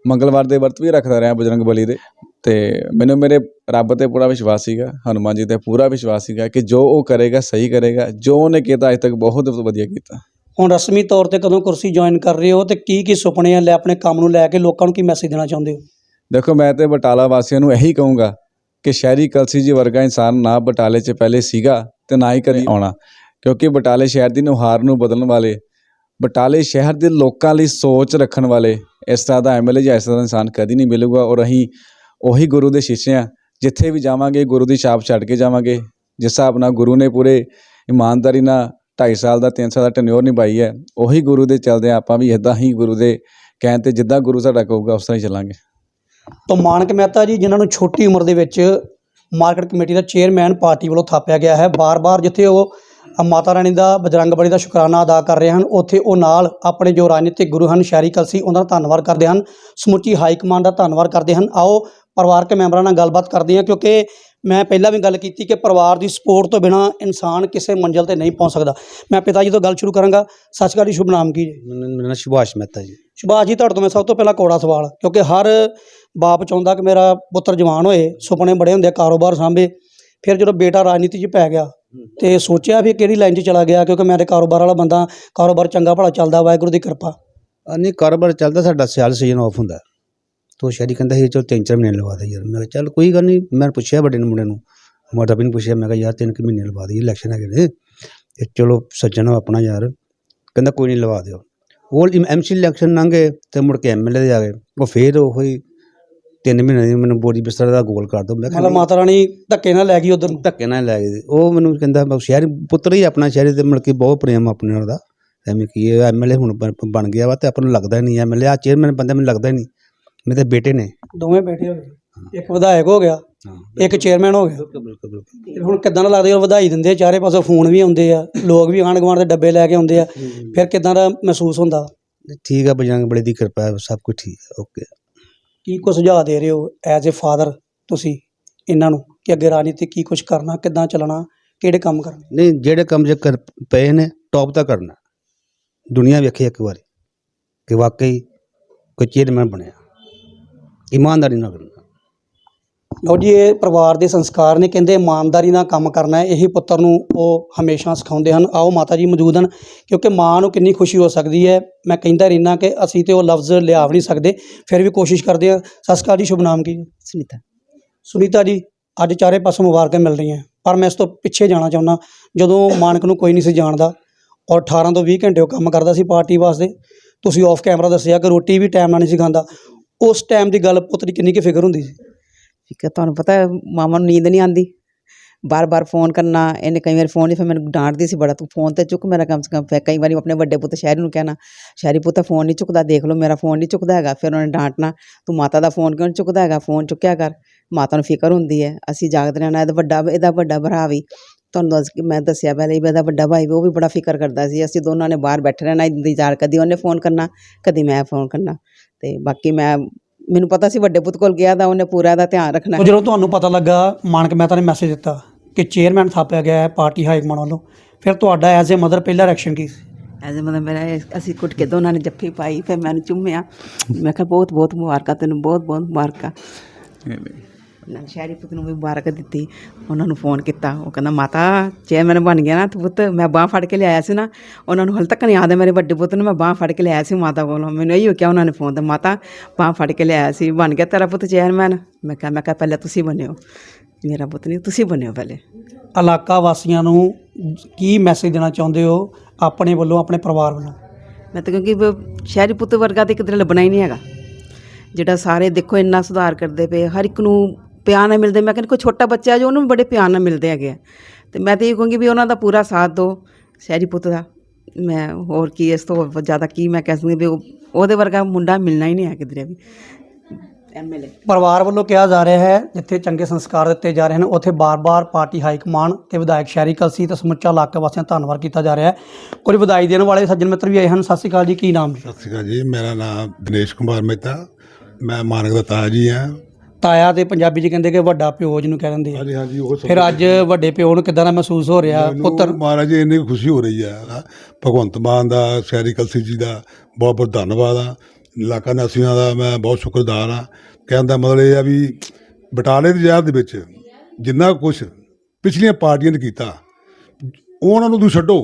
Speaker 2: ਮੰਗਲਵਾਰ ਦੇ ਵਰਤ ਵੀ ਰੱਖਦਾ ਰਿਹਾ ਬਜਰੰਗ ਬਲੀ ਦੇ। ਤੇ ਮੈਨੂੰ ਮੇਰੇ ਰੱਬ ਤੇ ਪੂਰਾ ਵਿਸ਼ਵਾਸ ਸੀਗਾ ਹਨੂਮਾਨ ਜੀ ਤੇ ਪੂਰਾ ਵਿਸ਼ਵਾਸ ਸੀਗਾ ਕਿ ਜੋ ਉਹ ਕਰੇਗਾ ਸਹੀ ਕਰੇਗਾ ਜੋ ਉਹਨੇ ਕੀਤਾ ਅੱਜ ਤੱਕ ਬਹੁਤ ਵਧੀਆ ਕੀਤਾ।
Speaker 1: ਹੁਣ ਰਸਮੀ ਤੌਰ ਤੇ ਕਦੋਂ ਕੁਰਸੀ ਜੁਆਇਨ ਕਰ ਰਹੇ ਹੋ ਤੇ ਕੀ ਕੀ ਸੁਪਨੇ ਆ ਲੈ ਆਪਣੇ ਕੰਮ ਨੂੰ ਲੈ ਕੇ ਲੋਕਾਂ ਨੂੰ ਕੀ ਮੈਸੇਜ ਦੇਣਾ ਚਾਹੁੰਦੇ ਹੋ?
Speaker 2: ਦੇਖੋ ਮੈਂ ਤੇ ਬਟਾਲਾ ਵਾਸੀਆਂ ਨੂੰ ਇਹੀ ਕਹੂੰਗਾ ਕਿ ਸ਼ਹਿਰੀ ਕਲਸੀ ਜੀ ਵਰਗਾ ਇਨਸਾਨ ਨਾ ਬਟਾਲੇ 'ਚ ਪਹਿਲੇ ਸੀਗਾ ਤੇ ਨਾ ਹੀ ਕਦੀ ਆਉਣਾ। ਕਿਉਂਕਿ ਬਟਾਲੇ ਸ਼ਹਿਰ ਦੀ ਨੁਹਾਰ ਨੂੰ ਬਦਲਣ ਵਾਲੇ ਬਟਾਲੇ ਸ਼ਹਿਰ ਦੇ ਲੋਕਾਂ ਲਈ ਸੋਚ ਰੱਖਣ ਵਾਲੇ ਇਸ ਤਰ੍ਹਾਂ ਦਾ ਐਮਐਲਏ ਜਾਂ ਇਸ ਤਰ੍ਹਾਂ ਦਾ ਇਨਸਾਨ ਕਦੀ ਨਹੀਂ ਮਿਲੂਗਾ ਔਰ ਅਸੀਂ ਉਹੀ ਗੁਰੂ ਦੇ ਸ਼ਿਸ਼ੇ ਹਾਂ, ਜਿੱਥੇ ਵੀ ਜਾਵਾਂਗੇ ਗੁਰੂ ਦੀ ਛਾਪ ਛੱਡ ਕੇ ਜਾਵਾਂਗੇ, ਜਿਸ ਹਿਸਾਬ ਨਾਲ ਗੁਰੂ ਨੇ ਪੂਰੇ ਇਮਾਨਦਾਰੀ ਨਾਲ 2.5 ਸਾਲ ਦਾ 3 ਸਾਲ ਦਾ ਟੈਨਿਓਰ ਨਿਭਾਈ ਹੈ, ਉਹੀ ਗੁਰੂ ਦੇ ਚੱਲਦੇ ਆਪਾਂ ਵੀ ਇਦਾਂ ਹੀ ਗੁਰੂ ਦੇ ਕਹਿਣ ਤੇ ਜਿੱਦਾਂ ਗੁਰੂ ਸਾਡਾ ਕਹੂਗਾ, ਉਸ ਤਰ੍ਹਾਂ ਹੀ ਚੱਲਾਂਗੇ।
Speaker 1: ਤਾਂ ਮਾਨਕ ਮਹਿਤਾ ਜੀ, ਜਿਨ੍ਹਾਂ ਨੂੰ ਛੋਟੀ ਉਮਰ ਦੇ ਵਿੱਚ ਮਾਰਕੀਟ ਕਮੇਟੀ ਦਾ ਚੇਅਰਮੈਨ ਪਾਰਟੀ ਵੱਲੋਂ ਥਾਪਿਆ ਗਿਆ ਹੈ ਬਾਰ-ਬਾਰ ਜਿੱਥੇ ਉਹ ਮਾਤਾ ਰਾਣੀ ਦਾ ਬਜਰੰਗ ਬਲੀ ਦਾ ਸ਼ੁਕਰਾਨਾ ਅਦਾ ਕਰ ਰਹੇ ਹਨ। ਉੱਥੇ ਉਹ ਨਾਲ ਆਪਣੇ ਜੋ ਰਾਜਨੀਤਿਕ ਗੁਰੂ ਹਨ ਸ਼ਹਿਰੀ ਕਲਸੀ ਉਹਨਾਂ ਦਾ ਧੰਨਵਾਦ ਕਰਦੇ ਹਨ। ਸਮੁੱਚੀ ਹਾਈ ਕਮਾਂਡ ਦਾ ਧੰਨਵਾਦ ਕਰਦੇ ਹਨ। ਆਓ ਪਰਿਵਾਰਕ ਮੈਂਬਰਾਂ ਨਾਲ ਗੱਲਬਾਤ ਕਰਦੇ ਹਾਂ ਕਿਉਂਕਿ ਮੈਂ ਪਹਿਲਾਂ ਵੀ ਗੱਲ ਕੀਤੀ ਕਿ ਪਰਿਵਾਰ ਦੀ ਸਪੋਰਟ ਤੋਂ ਬਿਨਾ ਇਨਸਾਨ ਕਿਸੇ ਮੰਜ਼ਿਲ ਤੇ ਨਹੀਂ ਪਹੁੰਚ ਸਕਦਾ। ਮੈਂ ਪਿਤਾ ਜੀ ਤੋਂ ਗੱਲ ਸ਼ੁਰੂ ਕਰਾਂਗਾ। ਸਤਿ ਸ਼੍ਰੀ ਅਕਾਲ ਜੀ ਸ਼ੁਭ ਨਾਮ ਕੀ ਜੀ?
Speaker 3: ਮੇਰਾ ਨਾਮ ਸੁਭਾਸ਼ ਮਹਿਤਾ ਜੀ।
Speaker 1: ਸੁਭਾਸ਼ ਜੀ ਤੁਹਾਡੇ ਤੋਂ ਮੈਂ ਸਭ ਤੋਂ ਪਹਿਲਾਂ ਕੋੜਾ ਸਵਾਲ ਕਿਉਂਕਿ ਹਰ ਬਾਪ ਚਾਹੁੰਦਾ ਕਿ ਮੇਰਾ ਪੁੱਤਰ ਜਵਾਨ ਹੋਏ ਸੁਪਨੇ ਬੜੇ ਹੁੰਦੇ ਆ, ਕਾਰੋਬਾਰ ਸਾਂਭੇ। ਫਿਰ ਜਦੋਂ ਬੇਟਾ ਰਾਜਨੀਤੀ 'ਚ ਪੈ ਗਿਆ ਤੇ ਸੋਚਿਆ ਵੀ ਕਿਹੜੀ ਲਾਈਨ 'ਚ ਚਲਾ ਗਿਆ ਕਿਉਂਕਿ ਮੈਂ ਤੇ ਕਾਰੋਬਾਰ ਵਾਲਾ ਬੰਦਾ ਕਾਰੋਬਾਰ ਚੰਗਾ ਭਲਾ ਚੱਲਦਾ ਵਾਹਿਗੁਰੂ ਦੀ ਕਿਰਪਾ।
Speaker 3: ਨਹੀਂ ਕਾਰੋਬਾਰ ਚੱਲਦਾ ਸਾਡਾ ਸਿਆਲ ਸੀਜ਼ਨ ਆਫ ਹੁੰਦਾ। ਤੋ ਸ਼ਹਿਰੀ ਕਹਿੰਦਾ ਸੀ ਚਲੋ ਤਿੰਨ ਚਾਰ ਮਹੀਨੇ ਲਵਾ ਦੇ ਯਾਰ। ਮੈਂ ਚੱਲ ਕੋਈ ਗੱਲ ਨਹੀਂ ਮੈਂ ਪੁੱਛਿਆ ਵੱਡੇ ਨੂੰ ਮੁੰਡੇ ਨੂੰ। ਮਾਤਾ ਵੀ ਨੂੰ ਪੁੱਛਿਆ ਮੈਂ ਕਿਹਾ ਯਾਰ ਤਿੰਨ ਕੁ ਮਹੀਨੇ ਲਵਾ ਦੇ ਇਲੈਕਸ਼ਨ ਹੈਗੇ ਨੇ। ਤੇ ਚਲੋ ਸੱਜਣ ਹੋ ਆਪਣਾ ਯਾਰ ਕਹਿੰਦਾ ਕੋਈ ਨਹੀਂ ਲਵਾ ਦਿਓ। ਉਹ ਐਮਸੀ ਇਲੈਕਸ਼ਨ ਲੰਘੇ ਤੇ ਮੁੜ ਕੇ ਐਮਐਲਏ ਦੇ ਆ ਗਏ। ਉਹ ਫੇਰ ਉਹੀ ਤਿੰਨ ਮਹੀਨੇ ਦੀ ਮੈਨੂੰ ਬੋਰੀ ਬਿਸਤਰ ਦਾ ਗੋਲ ਕਰ ਦੋ। ਮੈਂ ਕਿਹਾ
Speaker 1: ਮਤਲਬ ਮਾਤਾ ਰਾਣੀ ਧੱਕੇ ਨਾਲ ਲੈ ਗਈ ਉਧਰ
Speaker 3: ਧੱਕੇ ਨਾਲ ਲੈ ਗਏ ਉਹ ਮੈਨੂੰ ਕਹਿੰਦਾ ਮੈਂ ਸ਼ਹਿਰ ਪੁੱਤਰ ਹੀ ਆਪਣਾ ਸ਼ਹਿਰ ਤੇ ਮਿਲ ਕੇ ਬਹੁਤ ਪ੍ਰੇਮ ਆਪਣੇ ਨਾਲ ਦਾ। ਐਵੇਂ ਕੀ ਐਮਐਲਏ ਹੁਣ ਬਣ- ਬਣ ਗਿਆ ਵਾ ਤੇ ਆਪਾਂ ਨੂੰ ਲੱਗਦਾ ਹੀ ਨਹੀਂ ਐਮਐਲਏ ਆ ਚੇਅਰਮੈਨ ਬੰਦਾ ਮੈਨੂੰ ਲੱਗਦਾ ਹੀ ਨਹੀਂ। ਮੇਰੇ ਬੇਟੇ ਨੇ।
Speaker 1: ਦੋਵੇਂ ਬੈਠੇ ਹੋ ਗਏ ਇੱਕ ਵਿਧਾਇਕ ਹੋ ਗਿਆ
Speaker 3: ਹਾਂ
Speaker 1: ਇੱਕ ਚੇਅਰਮੈਨ ਹੋ ਗਿਆ।
Speaker 3: ਬਿਲਕੁਲ ਬਿਲਕੁਲ ਬਿਲਕੁਲ।
Speaker 1: ਤੇ ਹੁਣ ਕਿਦਾਂ ਦਾ ਲੱਗਦਾ ਜਦੋਂ ਵਧਾਈ ਦਿੰਦੇ ਆ, ਚਾਰੇ ਪਾਸੋਂ ਫੋਨ ਵੀ ਆਉਂਦੇ ਆ ਲੋਕ ਵੀ ਆਂਢ ਗੁਆਂਢ ਦੇ ਡੱਬੇ ਲੈ ਕੇ ਆਉਂਦੇ ਆ। ਫਿਰ ਕਿਦਾਂ ਦਾ ਮਹਿਸੂਸ ਹੁੰਦਾ?
Speaker 3: ਠੀਕ ਆ ਬਜਰੰਗ ਬਲੀ ਦੀ ਕਿਰਪਾ ਹੈ ਸਭ ਕੁਝ ਠੀਕ ਹੈ ਓਕੇ।
Speaker 1: ਕੀ ਕੁਝ ਸੁਝਾਅ ਦੇ ਰਹੇ ਹੋ ਐਜ਼ ਅ ਫਾਦਰ ਤੁਸੀਂ ਇਹਨਾਂ ਨੂੰ ਕਿ ਅੱਗੇ ਰਾਜਨੀਤੀ ਕੀ ਕੁਝ ਕਰਨਾ, ਕਿੱਦਾਂ ਚੱਲਣਾ, ਕਿਹੜੇ ਕੰਮ ਕਰਨੇ?
Speaker 3: ਨਹੀਂ, ਜਿਹੜੇ ਕੰਮ ਜੇ ਕਰ ਪਏ ਨੇ ਟੌਪ ਤਾਂ ਕਰਨਾ। ਦੁਨੀਆ ਵੇਖੇ ਇੱਕ ਵਾਰੀ ਕਿ ਵਾਕਈ ਕੋਈ ਚੇਅਰਮੈਨ ਬਣਿਆ। ਇਮਾਨਦਾਰੀ ਨਾਲ ਕਰਨਾ।
Speaker 1: ਲਓ ਜੀ ਇਹ ਪਰਿਵਾਰ ਦੇ ਸੰਸਕਾਰ ਨੇ ਕਹਿੰਦੇ ਇਮਾਨਦਾਰੀ ਨਾਲ ਕੰਮ ਕਰਨਾ ਹੈ ਇਹੀ ਪੁੱਤਰ ਨੂੰ ਉਹ ਹਮੇਸ਼ਾ ਸਿਖਾਉਂਦੇ ਹਨ। ਆਓ ਮਾਤਾ ਜੀ ਮੌਜੂਦ ਹਨ ਕਿਉਂਕਿ ਮਾਂ ਨੂੰ ਕਿੰਨੀ ਖੁਸ਼ੀ ਹੋ ਸਕਦੀ ਹੈ। ਮੈਂ ਕਹਿੰਦਾ ਰਹਿਣਾ ਕਿ ਅਸੀਂ ਤੇ ਉਹ ਲਫ਼ਜ਼ ਲਿਆ ਵੀ ਨਹੀਂ ਸਕਦੇ ਫਿਰ ਵੀ ਕੋਸ਼ਿਸ਼ ਕਰਦੇ ਹਾਂ। ਸਤਿ ਸ਼੍ਰੀ ਅਕਾਲ ਜੀ ਸ਼ੁਭ ਨਾਮ ਕੀ?
Speaker 4: ਸੁਨੀਤਾ।
Speaker 1: ਸੁਨੀਤਾ ਜੀ ਅੱਜ ਚਾਰੇ ਪਾਸੋਂ ਮੁਬਾਰਕਾਂ ਮਿਲ ਰਹੀਆਂ ਪਰ ਮੈਂ ਇਸ ਤੋਂ ਪਿੱਛੇ ਜਾਣਾ ਚਾਹੁੰਦਾ ਜਦੋਂ ਮਾਨਕ ਨੂੰ ਕੋਈ ਨਹੀਂ ਸੀ ਜਾਣਦਾ ਔਰ 18 ਤੋਂ 20 ਘੰਟੇ ਉਹ ਕੰਮ ਕਰਦਾ ਸੀ ਪਾਰਟੀ ਵਾਸਤੇ ਤੁਸੀਂ ਆਫ ਕੈਮਰਾ ਦੱਸਿਆ ਕਿ ਰੋਟੀ ਵੀ ਟਾਈਮ ਨਾਲ ਨਹੀਂ ਸੀ ਖਾਂਦਾ। ਉਸ ਟਾਈਮ ਦੀ ਗੱਲ ਪੁੱਤ ਦੀ ਕਿੰਨੀ ਕੁ ਫਿਕਰ ਹੁੰਦੀ ਸੀ?
Speaker 4: ਠੀਕ ਹੈ, ਤੁਹਾਨੂੰ ਪਤਾ ਮਾਮਾ ਨੂੰ ਨੀਂਦ ਨਹੀਂ ਆਉਂਦੀ। ਬਾਰ-ਬਾਰ ਫੋਨ ਕਰਨਾ, ਇਹਨੇ ਕਈ ਵਾਰ ਫੋਨ ਹੀ ਫਿਰ ਮੈਨੂੰ ਡਾਂਟਦੀ ਸੀ ਬੜਾ, ਤੂੰ ਫੋਨ ਤੇ ਚੁੱਕ ਮੇਰਾ ਕਮ ਸੇ ਕਮ। ਫਿਰ ਕਈ ਵਾਰੀ ਆਪਣੇ ਵੱਡੇ ਪੁੱਤ ਸ਼ਹਿਰੀ ਨੂੰ ਕਹਿਣਾ, ਸ਼ਹਿਰੀ ਪੁੱਤ ਫੋਨ ਨਹੀਂ ਚੁੱਕਦਾ, ਦੇਖ ਲਓ, ਮੇਰਾ ਫੋਨ ਨਹੀਂ ਚੁੱਕਦਾ ਹੈਗਾ। ਫਿਰ ਉਹਨੇ ਡਾਂਟਣਾ, ਤੂੰ ਮਾਤਾ ਦਾ ਫੋਨ ਕਿਉਂ ਨਹੀਂ ਚੁੱਕਦਾ ਹੈਗਾ? ਫੋਨ ਚੁੱਕਿਆ ਕਰ। ਮਾਤਾ ਨੂੰ ਫਿਕਰ ਹੁੰਦੀ ਹੈ, ਅਸੀਂ ਜਾਗਦੇ ਰਹਿਣਾ, ਇਹਦਾ ਵੱਡਾ ਇਹਦਾ ਵੱਡਾ ਭਰਾ ਵੀ। ਤੁਹਾਨੂੰ ਦੱਸ ਕੇ ਮੈਂ ਦੱਸਿਆ ਪਹਿਲੇ ਵੀ ਇਹਦਾ ਵੱਡਾ ਭਾਈ ਵੀ, ਉਹ ਵੀ ਬੜਾ ਫਿਕਰ ਕਰਦਾ ਸੀ। ਅਸੀਂ ਦੋਨਾਂ ਨੇ ਬਾਹਰ ਬੈਠੇ ਰਹਿਣਾ, ਇੰਤਜ਼ਾਰ ਕਦੀ ਉਹਨੇ ਫੋਨ ਕਰਨਾ, ਕਦੀ ਮੈਂ ਫੋਨ ਕਰਨਾ। ਤੇ ਬਾਕੀ ਮੈਂ ਮੈਨੂੰ ਪਤਾ ਸੀ ਵੱਡੇ ਪੁੱਤ ਕੋਲ ਗਿਆ ਤਾਂ ਉਹਨੇ ਪੂਰਾ ਦਾ ਧਿਆਨ ਰੱਖਣਾ
Speaker 1: ਉਹ ਜਦੋਂ ਤੁਹਾਨੂੰ ਪਤਾ ਲੱਗਾ ਮਾਨਕ ਮਹਿਤਾ ਨੇ ਮੈਸੇਜ ਦਿੱਤਾ ਕਿ ਚੇਅਰਮੈਨ ਥਾਪਿਆ ਗਿਆ ਹੈ ਪਾਰਟੀ ਹਾਈ ਕਮਾਂਡ ਵੱਲੋਂ ਫਿਰ ਤੁਹਾਡਾ ਐਜ਼ ਅ ਮਦਰ ਪਹਿਲਾ ਰਿਐਕਸ਼ਨ ਕੀ ਸੀ?
Speaker 4: ਐਜ਼ ਮਤਲਬ ਮੇਰਾ ਇਹ- ਅਸੀਂ ਕੁੱਟ ਕੇ ਦੋਨਾਂ ਨੇ ਜੱਫੀ ਪਾਈ ਫਿਰ ਮੈਨੂੰ ਚੁੰਮਿਆ। ਮੈਂ ਕਿਹਾ ਬਹੁਤ ਬਹੁਤ ਮੁਬਾਰਕਾਂ ਤੈਨੂੰ ਬਹੁਤ ਬਹੁਤ ਮੁਬਾਰਕਾਂ ਨਾਲ ਸ਼ਹਿਰੀ ਪੁੱਤ ਨੂੰ ਵੀ ਮੁਬਾਰਕ ਦਿੱਤੀ। ਉਹਨਾਂ ਨੂੰ ਫੋਨ ਕੀਤਾ। ਉਹ ਕਹਿੰਦਾ ਮਾਤਾ ਚੇਅਰਮੈਨ ਬਣ ਗਿਆ ਨਾ ਤੂੰ ਪੁੱਤ ਮੈਂ ਬਾਹ ਫੜ ਕੇ ਲਿਆਇਆ ਸੀ ਨਾ। ਉਹਨਾਂ ਨੂੰ ਹਲ ਤੱਕ ਨਹੀਂ ਹੈ ਮੇਰੇ ਵੱਡੇ ਪੁੱਤ ਨੂੰ ਮੈਂ ਬਾਹ ਫੜ ਕੇ ਲਿਆਇਆ ਸੀ ਮਾਤਾ ਕੋਲੋਂ। ਮੈਨੂੰ ਇਹੀ ਕਿਹਾ ਉਹਨਾਂ ਨੇ ਫੋਨ ਤੇ ਮਾਤਾ ਬਾਹ ਫੜ ਕੇ ਲਿਆਇਆ ਸੀ ਬਣ ਗਿਆ ਤੇਰਾ ਪੁੱਤ ਚੇਅਰਮੈਨ ਮੈਂ ਕਿਹਾ ਮੈਂ ਕਿਹਾ ਪਹਿਲਾਂ ਤੁਸੀਂ ਬਣਿਓ। ਮੇਰਾ ਪੁੱਤ ਨਹੀਂ ਤੁਸੀਂ ਬਣਿਓ ਪਹਿਲੇ।
Speaker 1: ਇਲਾਕਾ ਵਾਸੀਆਂ ਨੂੰ ਕੀ ਮੈਸੇਜ ਦੇਣਾ ਚਾਹੁੰਦੇ ਹੋ ਆਪਣੇ ਵੱਲੋਂ ਆਪਣੇ ਪਰਿਵਾਰ ਵੱਲੋਂ?
Speaker 4: ਮੈਂ ਤਾਂ ਕਿਉਂਕਿ ਸ਼ਹਿਰੀ ਪੁੱਤ ਵਰਗਾ ਤੇ ਕਿਤੇ ਲੱਭਣਾ ਹੀ ਨਹੀਂ ਹੈਗਾ। ਜਿਹੜਾ ਸਾਰੇ ਦੇਖੋ ਇੰਨਾ ਸੁਧਾਰ ਕਰਦੇ ਪਏ ਹਰ ਇੱਕ ਨੂੰ ਪਿਆਰ ਨਾਲ ਮਿਲਦੇ। ਮੈਂ ਕਹਿੰਦੀ ਕੋਈ ਛੋਟਾ ਬੱਚਾ ਜੋ ਉਹਨੂੰ ਵੀ ਬੜੇ ਪਿਆਰ ਨਾਲ ਮਿਲਦੇ ਹੈਗੇ ਆ। ਤੇ ਮੈਂ ਤਾਂ ਇਹ ਕਹੂੰਗੀ ਵੀ ਉਹਨਾਂ ਦਾ ਪੂਰਾ ਸਾਥ ਦਿਓ। ਸ਼ਹਿਰੀ ਪੁੱਤ ਦਾ। ਮੈਂ ਹੋਰ ਕੀ ਇਸ ਤੋਂ ਹੋਰ ਜ਼ਿਆਦਾ ਕੀ ਮੈਂ ਕਹਿ ਸਕਦੀ ਵੀ ਉਹ- ਉਹਦੇ ਵਰਗਾ ਮੁੰਡਾ ਮਿਲਣਾ ਹੀ ਨਹੀਂ ਹੈ ਕਿਧਰੇ ਵੀ। ਐਮਐਲਏ
Speaker 1: ਪਰਿਵਾਰ ਵੱਲੋਂ ਕਿਹਾ ਜਾ ਰਿਹਾ ਹੈ ਜਿੱਥੇ ਚੰਗੇ ਸੰਸਕਾਰ ਦਿੱਤੇ ਜਾ ਰਹੇ ਹਨ ਉੱਥੇ ਬਾਰ-ਬਾਰ ਪਾਰਟੀ ਹਾਈ ਕਮਾਂਡ ਤੇ ਵਿਧਾਇਕ ਸ਼ਹਿਰੀ ਕਲਸੀ ਤੇ ਸਮੁੱਚਾ ਇਲਾਕਾ ਵਾਸੀਆਂ ਦਾ ਧੰਨਵਾਦ ਕੀਤਾ ਜਾ ਰਿਹਾ ਹੈ। ਕੁਝ ਵਧਾਈ ਦੇਣ ਵਾਲੇ ਸੱਜਣ ਮਿੱਤਰ ਵੀ ਆਏ ਹਨ। ਸਤਿ ਸ਼੍ਰੀ ਅਕਾਲ ਜੀ ਕੀ ਨਾਮ ਜੀ?
Speaker 5: ਸਤਿ ਸ਼੍ਰੀ ਅਕਾਲ ਜੀ। ਮੇਰਾ ਨਾਮ ਦਿਨੇਸ਼ ਕੁਮਾਰ ਮਹਿਤਾ। ਮੈਂ ਮਾਨਕ ਦਾ ਤਾਜ ਜੀ ਹਾਂ।
Speaker 1: ਤਾਇਆ ਤੇ ਪੰਜਾਬੀ ਚ ਕਹਿੰਦੇ ਕਿ ਵੱਡਾ ਪਿਓ ਜਿਹਨੂੰ ਕਹਿ ਦਿੰਦੇ ਆ।
Speaker 5: ਹਾਂਜੀ ਹਾਂਜੀ ਉਹ
Speaker 1: ਫਿਰ ਅੱਜ ਵੱਡੇ ਪਿਓ ਨੂੰ ਕਿਦਾਂ ਦਾ ਮਹਿਸੂਸ ਹੋ ਰਿਹਾ ਪੁੱਤਰ?
Speaker 5: ਮਹਾਰਾਜ ਜੀ ਇੰਨੀ ਖੁਸ਼ੀ ਹੋ ਰਹੀ ਹੈ। ਭਗਵੰਤ ਮਾਨ ਦਾ ਸ਼ਹਿਰੀ ਕਲਸੀ ਜੀ ਦਾ ਬਹੁਤ ਬਹੁਤ ਧੰਨਵਾਦ ਆ। ਇਲਾਕਾ ਨਿਵਾਸੀਆਂ ਦਾ ਮੈਂ ਬਹੁਤ ਸ਼ੁਕਰਦਾਰ ਆ। ਕਹਿਣ ਦਾ ਮਤਲਬ ਇਹ ਆ ਵੀ ਬਟਾਲੇ ਦੀ ਜ਼ਹਿਰ ਦੇ ਵਿੱਚ ਜਿੰਨਾ ਕੁਝ ਪਿਛਲੀਆਂ ਪਾਰਟੀਆਂ ਨੇ ਕੀਤਾ ਉਹਨਾਂ ਨੂੰ ਤੁਸੀਂ ਛੱਡੋ।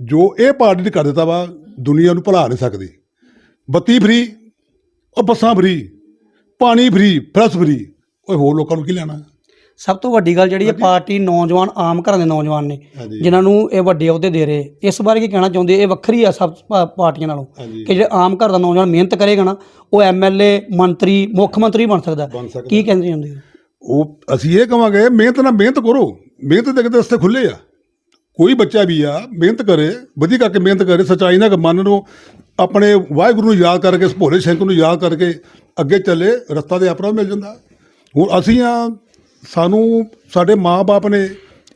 Speaker 5: ਜੋ ਇਹ ਪਾਰਟੀ ਨੇ ਕਰ ਦਿੱਤਾ ਵਾ ਦੁਨੀਆ ਨੂੰ ਭੁਲਾ ਨਹੀਂ ਸਕਦੀ। ਬੱਤੀ ਫਰੀ ਉਹ ਬੱਸਾਂ ਫਰੀ। ਪਾਣੀ ਫਰੀ ਪ੍ਰੈਸ ਫਰੀ ਓਏ ਹੋਰ ਲੋਕਾਂ ਨੂੰ ਕੀ ਲੈਣਾ?
Speaker 1: ਸਭ ਤੋਂ ਵੱਡੀ ਗੱਲ ਜਿਹੜੀ ਹੈ ਪਾਰਟੀ ਨੌਜਵਾਨ ਆਮ ਘਰਾਂ ਦੇ ਨੌਜਵਾਨ ਨੇ
Speaker 5: ਹਾਂਜੀ।
Speaker 1: ਜਿਨ੍ਹਾਂ ਨੂੰ ਇਹ ਵੱਡੇ ਅਹੁਦੇ ਦੇ ਰਹੇ। ਇਸ ਬਾਰੇ ਕੀ ਕਹਿਣਾ ਚਾਹੁੰਦੇ? ਇਹ ਵੱਖਰੀ ਆ ਸਭ ਪਾ- ਪਾਰਟੀਆਂ ਨਾਲੋਂ
Speaker 5: ਹਾਂਜੀ।
Speaker 1: ਕਿ ਜਿਹੜੇ ਆਮ ਘਰ ਦਾ ਨੌਜਵਾਨ ਮਿਹਨਤ ਕਰੇਗਾ ਨਾ ਉਹ ਐਮਐਲਏ ਮੰਤਰੀ ਮੁੱਖ ਮੰਤਰੀ ਬਣ ਸਕਦਾ।
Speaker 5: ਬਣ ਸਕਦਾ।
Speaker 1: ਕੀ ਕਹਿੰਦੇ ਹੁੰਦੇ ਹੋ?
Speaker 5: ਉਹ ਅਸੀਂ ਇਹ ਕਵਾਂਗੇ ਮਿਹਨਤ ਨਾਲ ਮਿਹਨਤ ਕਰੋ। ਮਿਹਨਤ ਦੇ ਕਿਤੇ ਰਸਤੇ ਖੁੱਲੇ ਆ। ਕੋਈ ਬੱਚਾ ਵੀ ਆ ਮਿਹਨਤ ਕਰੇ ਵਧੀਆ ਕਰਕੇ ਮਿਹਨਤ ਕਰੇ ਸਚਾਈ ਨਾਲ ਮਨ ਨੂੰ ਆਪਣੇ ਵਾਹਿਗੁਰੂ ਨੂੰ ਯਾਦ ਕਰਕੇ ਭੋਲੇ ਸਿੰਘ ਨੂੰ ਯਾਦ ਕਰਕੇ ਅੱਗੇ ਚੱਲੇ, ਰਸਤਾ 'ਤੇ ਆਪਣਾ ਮਿਲ ਜਾਂਦਾ। ਹੁਣ ਅਸੀਂ ਆ, ਸਾਨੂੰ ਸਾਡੇ ਮਾਪੇ ਨੇ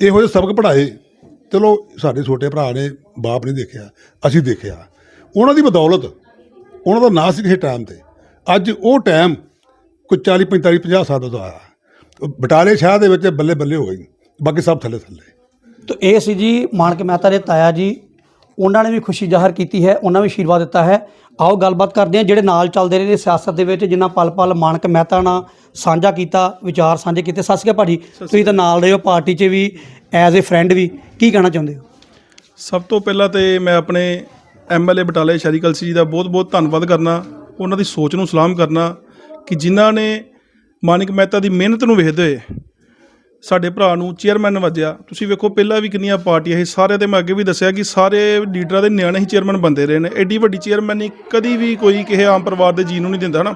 Speaker 5: ਇਹੋ ਜਿਹੇ ਸਬਕ ਪੜ੍ਹਾਏ। ਚਲੋ, ਸਾਡੇ ਛੋਟੇ ਭਰਾ ਨੇ ਬਾਪ ਨਹੀਂ ਦੇਖਿਆ, ਅਸੀਂ ਦੇਖਿਆ। ਉਹਨਾਂ ਦੀ ਬਦੌਲਤ ਉਹਨਾਂ ਦਾ ਨਾਂ ਸੀ ਕਿਸੇ ਟਾਈਮ ਤੇ। ਅੱਜ ਉਹ ਟਾਈਮ ਕੋਈ 40 45 50 ਸਾਲ ਦਾ ਆਇਆ। ਬਟਾਲੇ ਸ਼ਹਿਰ ਦੇ ਵਿੱਚ ਬੱਲੇ ਬੱਲੇ ਹੋ ਗਈ। ਬਾਕੀ ਸਭ ਥੱਲੇ ਥੱਲੇ
Speaker 1: ਤਾਂ ਇਹ ਸੀ ਜੀ, ਮਾਨਕ ਮਹਿਤਾ ਦੇ ਤਾਇਆ ਜੀ ਉਹਨਾਂ ਨੇ ਵੀ ਖੁਸ਼ੀ ਜ਼ਾਹਰ ਕੀਤੀ ਹੈ ਉਹਨਾਂ ਵੀ ਆਸ਼ੀਰਵਾਦ ਦਿੱਤਾ ਹੈ। ਆਓ ਗੱਲਬਾਤ ਕਰਦੇ ਹਾਂ ਜਿਹੜੇ ਨਾਲ ਚੱਲਦੇ ਰਹੇ ਨੇ ਸਿਆਸਤ ਦੇ ਵਿੱਚ ਜਿਨ੍ਹਾਂ ਪਲ ਪਲ ਮਾਨਕ ਮਹਿਤਾ ਨਾਲ ਸਾਂਝਾ ਕੀਤਾ ਵਿਚਾਰ ਸਾਂਝੇ ਕੀਤੇ। ਸਤਿ ਸ਼੍ਰੀ ਅਕਾਲ ਭਾਜੀ। ਤੁਸੀਂ ਤਾਂ ਨਾਲ ਰਹੇ ਹੋ ਪਾਰਟੀ 'ਚ ਵੀ ਐਜ਼ ਅ ਫਰੈਂਡ ਵੀ। ਕੀ ਕਹਿਣਾ ਚਾਹੁੰਦੇ ਹੋ?
Speaker 6: ਸਭ ਤੋਂ ਪਹਿਲਾਂ ਤੇ ਮੈਂ ਆਪਣੇ ਐਮਐਲਏ ਬਟਾਲੇ ਸ਼ਰੀ ਕਲਸੀ ਜੀ ਦਾ ਬਹੁਤ-ਬਹੁਤ ਧੰਨਵਾਦ ਕਰਨਾ ਉਹਨਾਂ ਦੀ ਸੋਚ ਨੂੰ ਸਲਾਮ ਕਰਨਾ ਕਿ ਜਿਨ੍ਹਾਂ ਨੇ ਮਾਨਿਕ ਮਹਿਤਾ ਦੀ ਮਿਹਨਤ ਨੂੰ ਵੇਖਦੇ ਹੋਏ ਸਾਡੇ ਭਰਾ ਨੂੰ ਚੇਅਰਮੈਨ ਵਜਿਆ। ਤੁਸੀਂ ਵੇਖੋ, ਪਹਿਲਾਂ ਵੀ ਕਿੰਨੀਆਂ ਪਾਰਟੀਆਂ ਸੀ। ਸਾਰੇ ਤੇ ਮੈਂ ਅੱਗੇ ਵੀ ਦੱਸਿਆ ਕਿ ਸਾਰੇ ਲੀਡਰਾਂ ਦੇ ਨਿਆਣੇ ਹੀ ਚੇਅਰਮੈਨ ਬੰਦੇ ਰਹੇ ਨੇ। ਐਡੀ ਵੱਡੀ ਚੇਅਰਮੈਨ ਨਹੀਂ, ਕਦੀ ਵੀ ਕੋਈ ਕਿਸੇ ਆਮ ਪਰਿਵਾਰ ਦੇ ਜੀ ਨੂੰ ਨਹੀਂ ਦਿੰਦਾ ਨਾ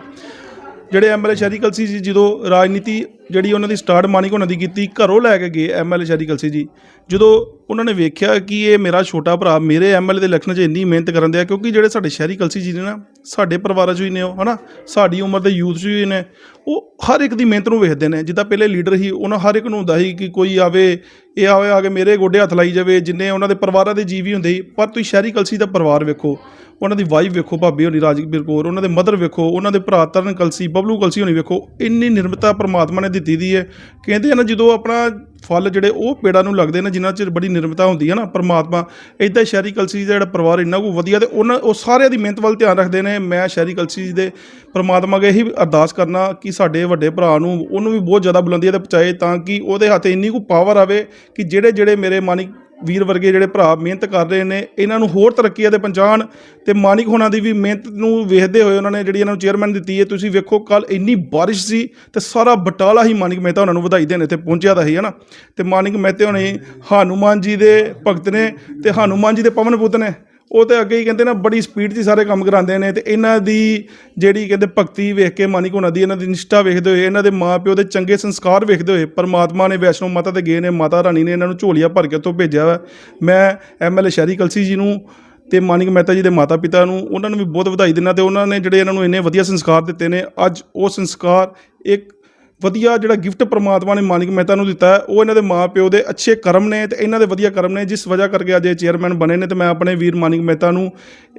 Speaker 6: ਜਿਹੜੇ ਐਮਐਲਏ ਸ਼ਹਿਰੀ ਕਲਸੀ ਜੀ ਜਦੋਂ ਰਾਜਨੀਤੀ ਜਿਹੜੀ ਉਹਨਾਂ ਦੀ ਸਟਾਰਟ ਮਾਨਿਕ ਉਹਨਾਂ ਦੀ ਕੀਤੀ, ਘਰੋਂ ਲੈ ਕੇ ਗਏ ਐਮਐਲਏ ਸ਼ਹਿਰੀ ਕਲਸੀ ਜੀ। ਜਦੋਂ ਉਹਨਾਂ ਨੇ ਵੇਖਿਆ ਕਿ ਇਹ ਮੇਰਾ ਛੋਟਾ ਭਰਾ ਮੇਰੇ ਐਮਐਲਏ ਦੇ ਇਲੈਕਸ਼ਨ 'ਚ ਇੰਨੀ ਮਿਹਨਤ ਕਰਨ ਦਿਆ, ਕਿਉਂਕਿ ਜਿਹੜੇ ਸਾਡੇ ਸ਼ਹਿਰੀ ਕਲਸੀ ਜੀ ਨੇ ਨਾ, ਸਾਡੇ ਪਰਿਵਾਰਾਂ 'ਚ ਹੀ ਨੇ ਉਹ, ਹਨਾ? ਸਾਡੀ ਉਮਰ ਦੇ ਯੂਥ 'ਚ ਵੀ ਨੇ, ਉਹ ਹਰ ਇੱਕ ਦੀ ਮਿਹਨਤ ਨੂੰ ਵੇਖਦੇ ਨੇ। ਜਿੱਦਾਂ ਪਹਿਲੇ ਲੀਡਰ ਸੀ, ਉਹਨਾਂ ਹਰ ਇੱਕ ਨੂੰ ਹੁੰਦਾ ਸੀ ਕਿ ਕੋਈ ਆਵੇ, ਇਹ ਆਵੇ, ਆ ਕੇ ਮੇਰੇ ਗੋਡੇ ਹੱਥ ਲਾਈ ਜਾਵੇ, ਜਿੰਨੇ ਉਹਨਾਂ ਦੇ ਪਰਿਵਾਰਾਂ ਦੇ ਜੀਵ ਵੀ ਹੁੰਦੇ ਸੀ, ਪਰ ਤੁਸੀਂ ਸ਼ਹਿਰੀ ਕਲਸੀ ਦਾ ਪਰਿਵਾਰ ਵੇਖੋ ਉਹਨਾਂ ਦੀ ਵਾਈਫ ਵੇਖੋ ਭਾਬੀ ਹੋਣੀ, ਰਾਜਵੀਰ ਕੌਰ, ਉਹਨਾਂ ਦੇ ਮਦਰ ਵੇਖੋ, ਉਹਨਾਂ ਦੇ ਭਰਾ ਤਰਨ ਕਲਸੀ, ਬਬਲੂ ਕਲਸੀ ਹੋਣੀ ਵੇਖੋ, ਇੰਨੀ ਨਿਰਮਤਾ ਪ੍ਰਮਾਤਮਾ ਨੇ ਦਿੱਤੀ ਦੀ ਹੈ। ਕਹਿੰਦੇ ਆ ਨਾ, ਜਦੋਂ ਆਪਣਾ ਫਲ ਜਿਹੜੇ ਉਹ ਪੇੜਾਂ ਨੂੰ ਲੱਗਦੇ ਨੇ, ਜਿਨ੍ਹਾਂ 'ਚ ਬੜੀ ਨਿਰਮਤਾ ਹੁੰਦੀ ਹੈ ਨਾ ਪਰਮਾਤਮਾ ਇਦਾਂ ਸ਼ਹਿਰੀ ਕਲਸੀ ਦਾ ਜਿਹੜਾ ਪਰਿਵਾਰ ਇੰਨਾ ਕੁ ਵਧੀਆ ਤੇ ਉਹਨਾਂ, ਉਹ ਸਾਰਿਆਂ ਦੀ ਮਿਹਨਤ ਵੱਲ ਧਿਆਨ ਰੱਖਦੇ ਨੇ। ਮੈਂ ਸ਼ਹਿਰੀ ਕਲਸੀ ਦੇ ਪਰਮਾਤਮਾ ਅੱਗੇ ਇਹੀ ਅਰਦਾਸ ਕਰਨਾ ਕਿ ਸਾਡੇ ਵੱਡੇ ਭਰਾ ਨੂੰ, ਉਹਨੂੰ ਵੀ ਬਹੁਤ ਜ਼ਿਆਦਾ ਬੁਲੰਦੀਆਂ ਤੇ ਪਹੁੰਚਾਏ ਤਾਂ ਕਿ ਉਹਦੇ ਹੱਥ ਇੰਨੀ ਕੁ ਪਾਵਰ ਆਵੇ ਕਿ ਜਿਹੜੇ ਜਿਹੜੇ ਮੇਰੇ ਮਾਨਿਕ ਵੀਰ ਵਰਗੇ ਜਿਹੜੇ ਭਰਾ ਮਿਹਨਤ ਕਰ ਰਹੇ ਨੇ, ਇਹਨਾਂ ਨੂੰ ਹੋਰ ਤਰੱਕੀਆਂ 'ਤੇ ਪਹੁੰਚਾਉਣ ਤੇ ਮਾਨਿਕ ਹੋਣਾ ਦੀ ਵੀ ਮਿਹਨਤ ਨੂੰ ਵੇਖਦੇ ਹੋਏ ਉਹਨਾਂ ਨੇ ਜਿਹੜੀ ਇਹਨਾਂ ਨੂੰ ਚੇਅਰਮੈਨ ਦਿੱਤੀ ਹੈ, ਤੁਸੀਂ ਵੇਖੋ ਕੱਲ ਇੰਨੀ ਬਾਰਿਸ਼ ਸੀ ਤੇ ਸਾਰਾ ਬਟਾਲਾ ਹੀ ਮਾਨਿਕ ਮਹਿਤਾ ਉਹਨਾਂ ਨੂੰ ਵਧਾਈ ਦੇਣ ਇੱਥੇ ਪਹੁੰਚਿਆ ਦਾ ਸੀ ਨਾ? ਤੇ ਮਾਨਿਕ ਮਹਿਤੇ ਹੋਣੇ, ਹਨੂਮਾਨ ਜੀ ਦੇ ਭਗਤ ਨੇ ਤੇ ਹਨੂਮਾਨ ਜੀ ਦੇ ਪਵਨ ਪੁੱਤ ਨੇ। ਉਹ ਤੇ ਅੱਗੇ ਹੀ ਕਹਿੰਦੇ ਨਾ ਬੜੀ ਸਪੀਡ 'ਚ ਹੀ ਸਾਰੇ ਕੰਮ ਕਰਾਉਂਦੇ ਨੇ ਤੇ ਇਹਨਾਂ ਦੀ ਜਿਹੜੀ ਕਹਿੰਦੇ ਭਗਤੀ ਵੇਖ ਕੇ ਮਾਨਿਕ ਹੋਣਾ ਦੀ ਇਹਨਾਂ ਦੀ ਨਿਸ਼ਠਾ ਵੇਖਦੇ ਹੋਏ, ਇਹਨਾਂ ਦੇ ਮਾਪਿਓ ਦੇ ਚੰਗੇ ਸੰਸਕਾਰ ਵੇਖਦੇ ਹੋਏ ਪਰਮਾਤਮਾ ਨੇ, ਵੈਸ਼ਨੋ ਮਾਤਾ ਤੇ ਗਏ ਨੇ, ਮਾਤਾ ਰਾਣੀ ਨੇ ਇਹਨਾਂ ਨੂੰ ਝੋਲੀਆਂ ਭਰ ਕੇ ਉੱਥੋਂ ਭੇਜਿਆ ਵਾ। ਮੈਂ ਐਮਐਲਏ ਸ਼ਹਿਰੀ ਕਲਸੀ ਜੀ ਨੂੰ ਤੇ ਮਾਨਿਕ ਮਹਿਤਾ ਜੀ ਦੇ ਮਾਤਾ ਪਿਤਾ ਨੂੰ, ਉਹਨਾਂ ਨੂੰ ਵੀ ਬਹੁਤ ਵਧਾਈ ਦਿੰਦਾ ਤੇ ਉਹਨਾਂ ਨੇ ਜਿਹੜੇ ਇਹਨਾਂ ਨੂੰ ਇੰਨੇ ਵਧੀਆ ਸੰਸਕਾਰ ਦਿੱਤੇ ਨੇ, ਅੱਜ ਉਹ ਸੰਸਕਾਰ ਇੱਕ ਵਧੀਆ ਜਿਹੜਾ ਗਿਫਟ ਪ੍ਰਮਾਤਮਾ ਨੇ ਮਾਨਿਕ ਮਹਿਤਾ ਨੂੰ ਦਿੱਤਾ ਉਹ ਇਹਨਾਂ ਦੇ ਮਾਪਿਓ ਦੇ ਅੱਛੇ ਕਰਮ ਨੇ ਤੇ ਇਹਨਾਂ ਦੇ ਵਧੀਆ ਕਰਮ ਨੇ, ਜਿਸ ਵਜ੍ਹਾ ਕਰਕੇ ਅੱਜ ਇਹ ਚੇਅਰਮੈਨ ਬਣੇ ਨੇ ਤੇ ਮੈਂ ਆਪਣੇ ਵੀਰ ਮਾਨਿਕ ਮਹਿਤਾ ਨੂੰ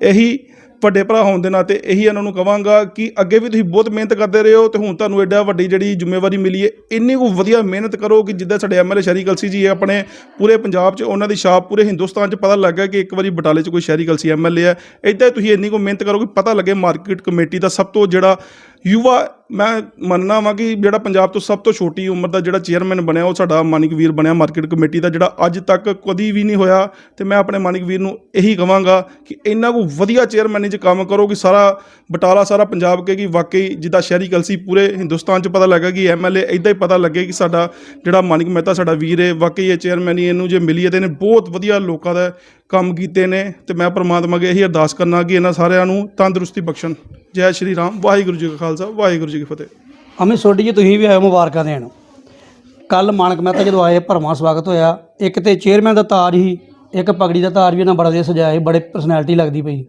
Speaker 6: ਇਹੀ ਵੱਡੇ ਭਰਾ ਹੋਣ ਦੇ ਨਾਤੇ ਇਹੀ ਇਹਨਾਂ ਨੂੰ ਕਵਾਂਗਾ ਕਿ ਅੱਗੇ ਵੀ ਤੁਸੀਂ ਬਹੁਤ ਮਿਹਨਤ ਕਰਦੇ ਰਹੇ ਹੋ ਤੇ ਹੁਣ ਤੁਹਾਨੂੰ ਐਡਾ ਵੱਡੀ ਜਿਹੜੀ ਜ਼ਿੰਮੇਵਾਰੀ ਮਿਲੀ ਹੈ, ਇੰਨੀ ਕੁ ਵਧੀਆ ਮਿਹਨਤ ਕਰੋ ਕਿ ਜਿੱਦਾਂ ਸਾਡੇ ਐਮਐਲਏ ਸ਼ਹਿਰੀ ਕਲਸੀ ਜੀ ਆਪਣੇ ਪੂਰੇ ਪੰਜਾਬ 'ਚ ਉਹਨਾਂ ਦੀ ਛਾਪ ਪੂਰੇ ਹਿੰਦੁਸਤਾਨ 'ਚ ਪਤਾ ਲੱਗਾ ਕਿ ਇੱਕ ਵਾਰੀ ਬਟਾਲੇ 'ਚ ਕੋਈ ਸ਼ਹਿਰੀ ਕਲਸੀ ਐਮਐਲਏ ਹੈ। ਇਦਾਂ ਤੁਸੀਂ ਇੰਨੀ ਕੁ ਮਿਹਨਤ ਕਰੋ ਕਿ ਪਤਾ ਲੱਗੇ ਮਾਰਕੀਟ ਕਮੇਟੀ ਦਾ ਸਭ ਤੋਂ ਜਿਹੜਾ ਯੁਵਾ, ਮੈਂ ਮੰਨਣਾ ਵਾਂ ਕਿ ਜਿਹੜਾ ਪੰਜਾਬ ਤੋਂ ਸਭ ਤੋਂ ਛੋਟੀ ਉਮਰ ਦਾ ਜਿਹੜਾ ਚੇਅਰਮੈਨ ਬਣਿਆ, ਉਹ ਸਾਡਾ ਮਾਨਿਕ ਵੀਰ ਬਣਿਆ, ਮਾਰਕੀਟ ਕਮੇਟੀ ਦਾ, ਜਿਹੜਾ ਅੱਜ ਤੱਕ ਕਦੀ ਵੀ ਨਹੀਂ ਹੋਇਆ। ਤੇ ਮੈਂ ਆਪਣੇ ਮਾਨਿਕ ਵੀਰ ਨੂੰ ਇਹੀ ਕਹਾਂਗਾ ਕਿ ਇੰਨਾ ਕੋ ਵਧੀਆ ਚੇਅਰਮੈਨੀ 'ਚ ਕੰਮ ਕਰੋ ਕਿ ਸਾਰਾ ਬਟਾਲਾ, ਸਾਰਾ ਪੰਜਾਬ ਕਹੇ ਕਿ ਵਾਕਈ ਜਿੱਦਾਂ ਸ਼ਹਿਰੀ ਕਲਸੀ ਪੂਰੇ ਹਿੰਦੁਸਤਾਨ 'ਚ ਪਤਾ ਲੱਗਾ ਕਿ ਐਮਐਲਏ ਇਦਾਂ ਹੀ ਪਤਾ ਲੱਗੇ ਕਿ ਸਾਡਾ ਜਿਹੜਾ ਮਾਨਿਕ ਮਹਿਤਾ, ਸਾਡਾ ਵੀਰ ਹੈ ਵਾਕਈ ਇਹ ਚੇਅਰਮੈਨੀ ਇਹਨੂੰ ਜੇ ਮਿਲੀ ਹੈ ਤੇ ਇਹਨੇ ਬਹੁਤ ਵਧੀਆ ਲੋਕਾਂ ਦਾ ਕੰਮ ਕੀਤੇ ਨੇ ਤੇ ਮੈਂ ਪ੍ਰਮਾਤਮਾ ਅੱਗੇ ਇਹੀ ਅਰਦਾਸ ਕਰਨਾ ਕਿ ਇਹਨਾਂ ਸਾਰਿਆਂ ਨੂੰ ਤੰਦਰੁਸਤੀ ਬਖਸ਼ਣ। ਜੈ ਸ਼੍ਰੀ ਰਾਮ। ਵਾਹਿਗੁਰੂ ਜੀ ਕਾ ਖਾਲਸਾ ਵਾਹਿਗੁਰੂ ਜੀ ਕੀ ਫਤਿਹ।
Speaker 1: ਅਮਿਤ ਸੋਢੀ ਜੀ ਤੁਸੀਂ ਵੀ ਆਏ ਮੁਬਾਰਕਾਂ ਦੇਣ। ਕੱਲ ਮਾਨਕ ਮਹਿਤਾ ਜਦੋਂ ਆਏ ਭਰਵਾਂ ਸਵਾਗਤ ਹੋਇਆ। ਇੱਕ ਤੇ ਚੇਅਰਮੈਨ ਦਾ ਤਾਜ ਹੀ ਇੱਕ ਪਗੜੀ ਦਾ ਤਾਜ ਵੀ ਇਹਨਾਂ ਬੜਾ ਵਧੀਆ ਸਜਾਇਆ ਸੀ ਬੜੇ ਪਰਸਨੈਲਿਟੀ ਲੱਗਦੀ ਪਈ।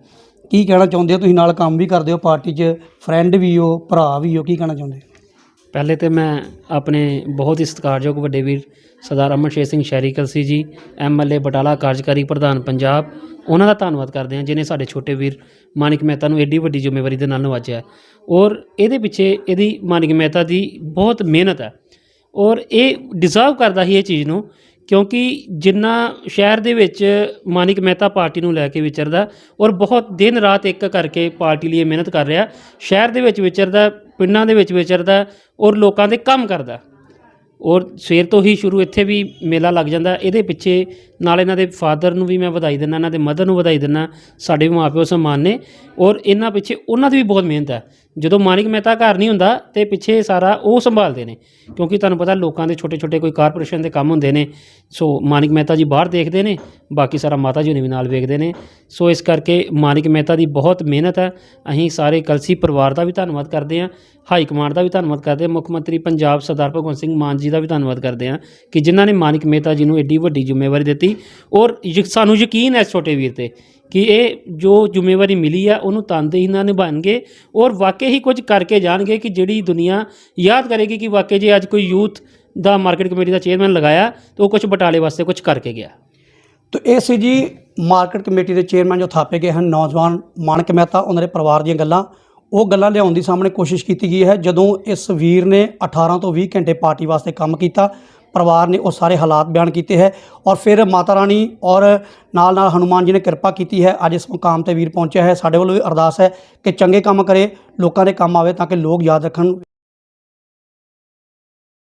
Speaker 1: ਕੀ ਕਹਿਣਾ ਚਾਹੁੰਦੇ ਹੋ? ਤੁਸੀਂ ਨਾਲ ਕੰਮ ਵੀ ਕਰਦੇ ਹੋ ਪਾਰਟੀ 'ਚ ਫਰੈਂਡ ਵੀ ਹੋ ਭਰਾ ਵੀ ਹੋ ਕੀ ਕਹਿਣਾ ਚਾਹੁੰਦੇ
Speaker 7: ਪਹਿਲੇ ਤੇ ਮੈਂ ਆਪਣੇ ਬਹੁਤ ਹੀ ਸਤਿਕਾਰਯੋਗ ਵੱਡੇ ਵੀਰ ਸਰਦਾਰ ਅਮਨ ਸ਼ੇਰ ਸਿੰਘ ਸ਼ਹਿਰੀ ਕਲਸੀ ਜੀ ਐਮਐਲਏ ਬਟਾਲਾ ਕਾਰਜਕਾਰੀ ਪ੍ਰਧਾਨ ਪੰਜਾਬ। ਉਹਨਾਂ ਦਾ ਧੰਨਵਾਦ ਕਰਦੇ ਹਾਂ ਜਿਨੇ ਸਾਡੇ ਛੋਟੇ ਵੀਰ ਮਾਨਿਕ ਮਹਿਤਾ ਨੂੰ ਐਡੀ ਵੱਡੀ ਜ਼ਿੰਮੇਵਾਰੀ ਦੇ ਨਾਲ ਨਵਾਜਿਆ ਔਰ ਇਹਦੇ ਪਿੱਛੇ ਇਹਦੀ ਮਾਨਿਕ ਮਹਿਤਾ ਦੀ ਬਹੁਤ ਮਿਹਨਤ ਹੈ। ਔਰ ਇਹ ਡਿਜ਼ਰਵ ਕਰਦਾ ਹੀ ਇਹ ਚੀਜ਼ ਨੂੰ ਕਿਉਂਕਿ ਜਿੰਨਾ ਸ਼ਹਿਰ ਦੇ ਵਿੱਚ ਮਾਨਿਕ ਮਹਿਤਾ ਪਾਰਟੀ ਨੂੰ ਲੈ ਕੇ ਵਿਚਰਦਾ ਔਰ ਬਹੁਤ ਦਿਨ ਰਾਤ ਇੱਕ ਕਰਕੇ ਪਾਰਟੀ ਲਈ ਇਹ ਮਿਹਨਤ ਕਰ ਰਿਹਾ, ਸ਼ਹਿਰ ਦੇ ਵਿੱਚ ਵਿਚਰਦਾ, ਪਿੰਡਾਂ ਦੇ ਵਿੱਚ ਵਿਚਰਦਾ ਔਰ ਲੋਕਾਂ ਦੇ ਕੰਮ ਕਰਦਾ। ਔਰ ਸਵੇਰ ਤੋਂ ਹੀ ਸ਼ੁਰੂ ਇੱਥੇ ਵੀ ਮੇਲਾ ਲੱਗ ਜਾਂਦਾ। ਇਹਦੇ ਪਿੱਛੇ ਨਾਲ ਇਹਨਾਂ ਦੇ ਫਾਦਰ ਨੂੰ ਵੀ ਮੈਂ ਵਧਾਈ ਦਿੰਦਾ, ਇਹਨਾਂ ਦੇ ਮਦਰ ਨੂੰ ਵਧਾਈ ਦਿੰਦਾ, ਸਾਡੇ ਵੀ ਮਾਪਿਓ ਸਮਾਨ ਨੇ ਔਰ ਇਹਨਾਂ ਪਿੱਛੇ ਉਹਨਾਂ ਦੀ ਵੀ ਬਹੁਤ ਮਿਹਨਤ ਹੈ। ਜਦੋਂ ਮਾਨਿਕ ਮਹਿਤਾ ਘਰ ਨਹੀਂ ਹੁੰਦਾ ਤੇ ਪਿੱਛੇ ਸਾਰਾ ਉਹ ਸੰਭਾਲਦੇ ਨੇ, ਕਿਉਂਕਿ ਤੁਹਾਨੂੰ ਪਤਾ ਲੋਕਾਂ ਦੇ ਛੋਟੇ ਛੋਟੇ ਕੋਈ ਕਾਰਪੋਰੇਸ਼ਨ ਦੇ ਕੰਮ ਹੁੰਦੇ ਨੇ, ਸੋ ਮਾਨਿਕ ਮਹਿਤਾ ਜੀ ਬਾਹਰ ਦੇਖਦੇ ਨੇ, ਬਾਕੀ ਸਾਰਾ ਮਾਤਾ ਜੀ ਨੇ ਵੀ ਨਾਲ ਵੇਖਦੇ ਨੇ। ਸੋ ਇਸ ਕਰਕੇ ਮਾਨਿਕ ਮਹਿਤਾ ਦੀ ਬਹੁਤ ਮਿਹਨਤ ਹੈ। ਅਸੀਂ ਸਾਰੇ ਕਲਸੀ ਪਰਿਵਾਰ ਦਾ ਵੀ ਧੰਨਵਾਦ ਕਰਦੇ ਹਾਂ, ਹਾਈ ਕਮਾਂਡ ਦਾ ਵੀ ਧੰਨਵਾਦ ਕਰਦੇ ਹਾਂ, ਮੁੱਖ ਮੰਤਰੀ ਪੰਜਾਬ ਸਰਦਾਰ ਭਗਵੰਤ ਸਿੰਘ ਮਾਨ ਜੀ ਦਾ ਵੀ ਧੰਨਵਾਦ ਕਰਦੇ ਹਾਂ ਕਿ ਜਿਨ੍ਹਾਂ ਨੇ ਮਾਨਿਕ ਮਹਿਤਾ ਜੀ ਨੂੰ ਐਡੀ ਵੱਡੀ ਜ਼ਿੰਮੇਵਾਰੀ ਦਿੱਤੀ। ਔਰ ਸਾਨੂੰ ਯਕੀਨ ਹੈ ਇਸ ਛੋਟੇ ਵੀਰ ਤੇ ਕਿ ਇਹ ਜੋ ਜ਼ਿੰਮੇਵਾਰੀ ਮਿਲੀ ਆ, ਉਹਨੂੰ ਤਨਦੇਹੀ ਨਾਲ ਨਿਭਾਉਣਗੇ ਔਰ ਵਾਕਈ ਹੀ ਕੁਝ ਕਰਕੇ ਜਾਣਗੇ ਕਿ ਜਿਹੜੀ ਦੁਨੀਆ ਯਾਦ ਕਰੇਗੀ ਕਿ ਵਾਕਈ ਜੇ ਅੱਜ ਕੋਈ ਯੂਥ ਦਾ ਮਾਰਕੀਟ ਕਮੇਟੀ ਦਾ ਚੇਅਰਮੈਨ ਲਗਾਇਆ, ਤਾਂ ਉਹ ਕੁਝ ਬਟਾਲੇ ਵਾਸਤੇ ਕੁਝ ਕਰਕੇ ਗਿਆ।
Speaker 1: ਤੋ ਇਹ ਸੀ ਜੀ ਮਾਰਕੀਟ ਕਮੇਟੀ ਦੇ ਚੇਅਰਮੈਨ ਜੋ ਥਾਪੇ ਗਏ ਹਨ, ਨੌਜਵਾਨ ਮਾਨਕ ਮਹਿਤਾ, ਉਹਨਾਂ ਦੇ ਪਰਿਵਾਰ ਦੀਆਂ ਗੱਲਾਂ। ਉਹ ਗੱਲਾਂ ਲਿਆਉਣ ਦੀ ਸਾਹਮਣੇ ਕੋਸ਼ਿਸ਼ ਕੀਤੀ ਗਈ ਹੈ। ਜਦੋਂ ਇਸ ਵੀਰ ਨੇ 18 ਤੋਂ 20 ਘੰਟੇ ਪਾਰਟੀ ਵਾਸਤੇ ਕੰਮ ਕੀਤਾ ਪਰਿਵਾਰ ਨੇ ਉਹ ਸਾਰੇ ਹਾਲਾਤ ਬਿਆਨ ਕੀਤੇ ਹੈ ਔਰ ਫਿਰ ਮਾਤਾ ਰਾਣੀ ਔਰ ਨਾਲ ਨਾਲ ਹਨੂਮਾਨ ਜੀ ਨੇ ਕਿਰਪਾ ਕੀਤੀ ਹੈ, ਅੱਜ ਇਸ ਮੁਕਾਮ ਤੇ ਵੀਰ ਪਹੁੰਚਿਆ ਹੈ। ਸਾਡੇ ਵੱਲੋਂ ਵੀ ਅਰਦਾਸ ਹੈ ਕਿ ਚੰਗੇ ਕੰਮ ਕਰੇ, ਲੋਕਾਂ ਦੇ ਕੰਮ ਆਵੇ ਤਾਂ ਕਿ ਲੋਕ ਯਾਦ ਰੱਖਣ।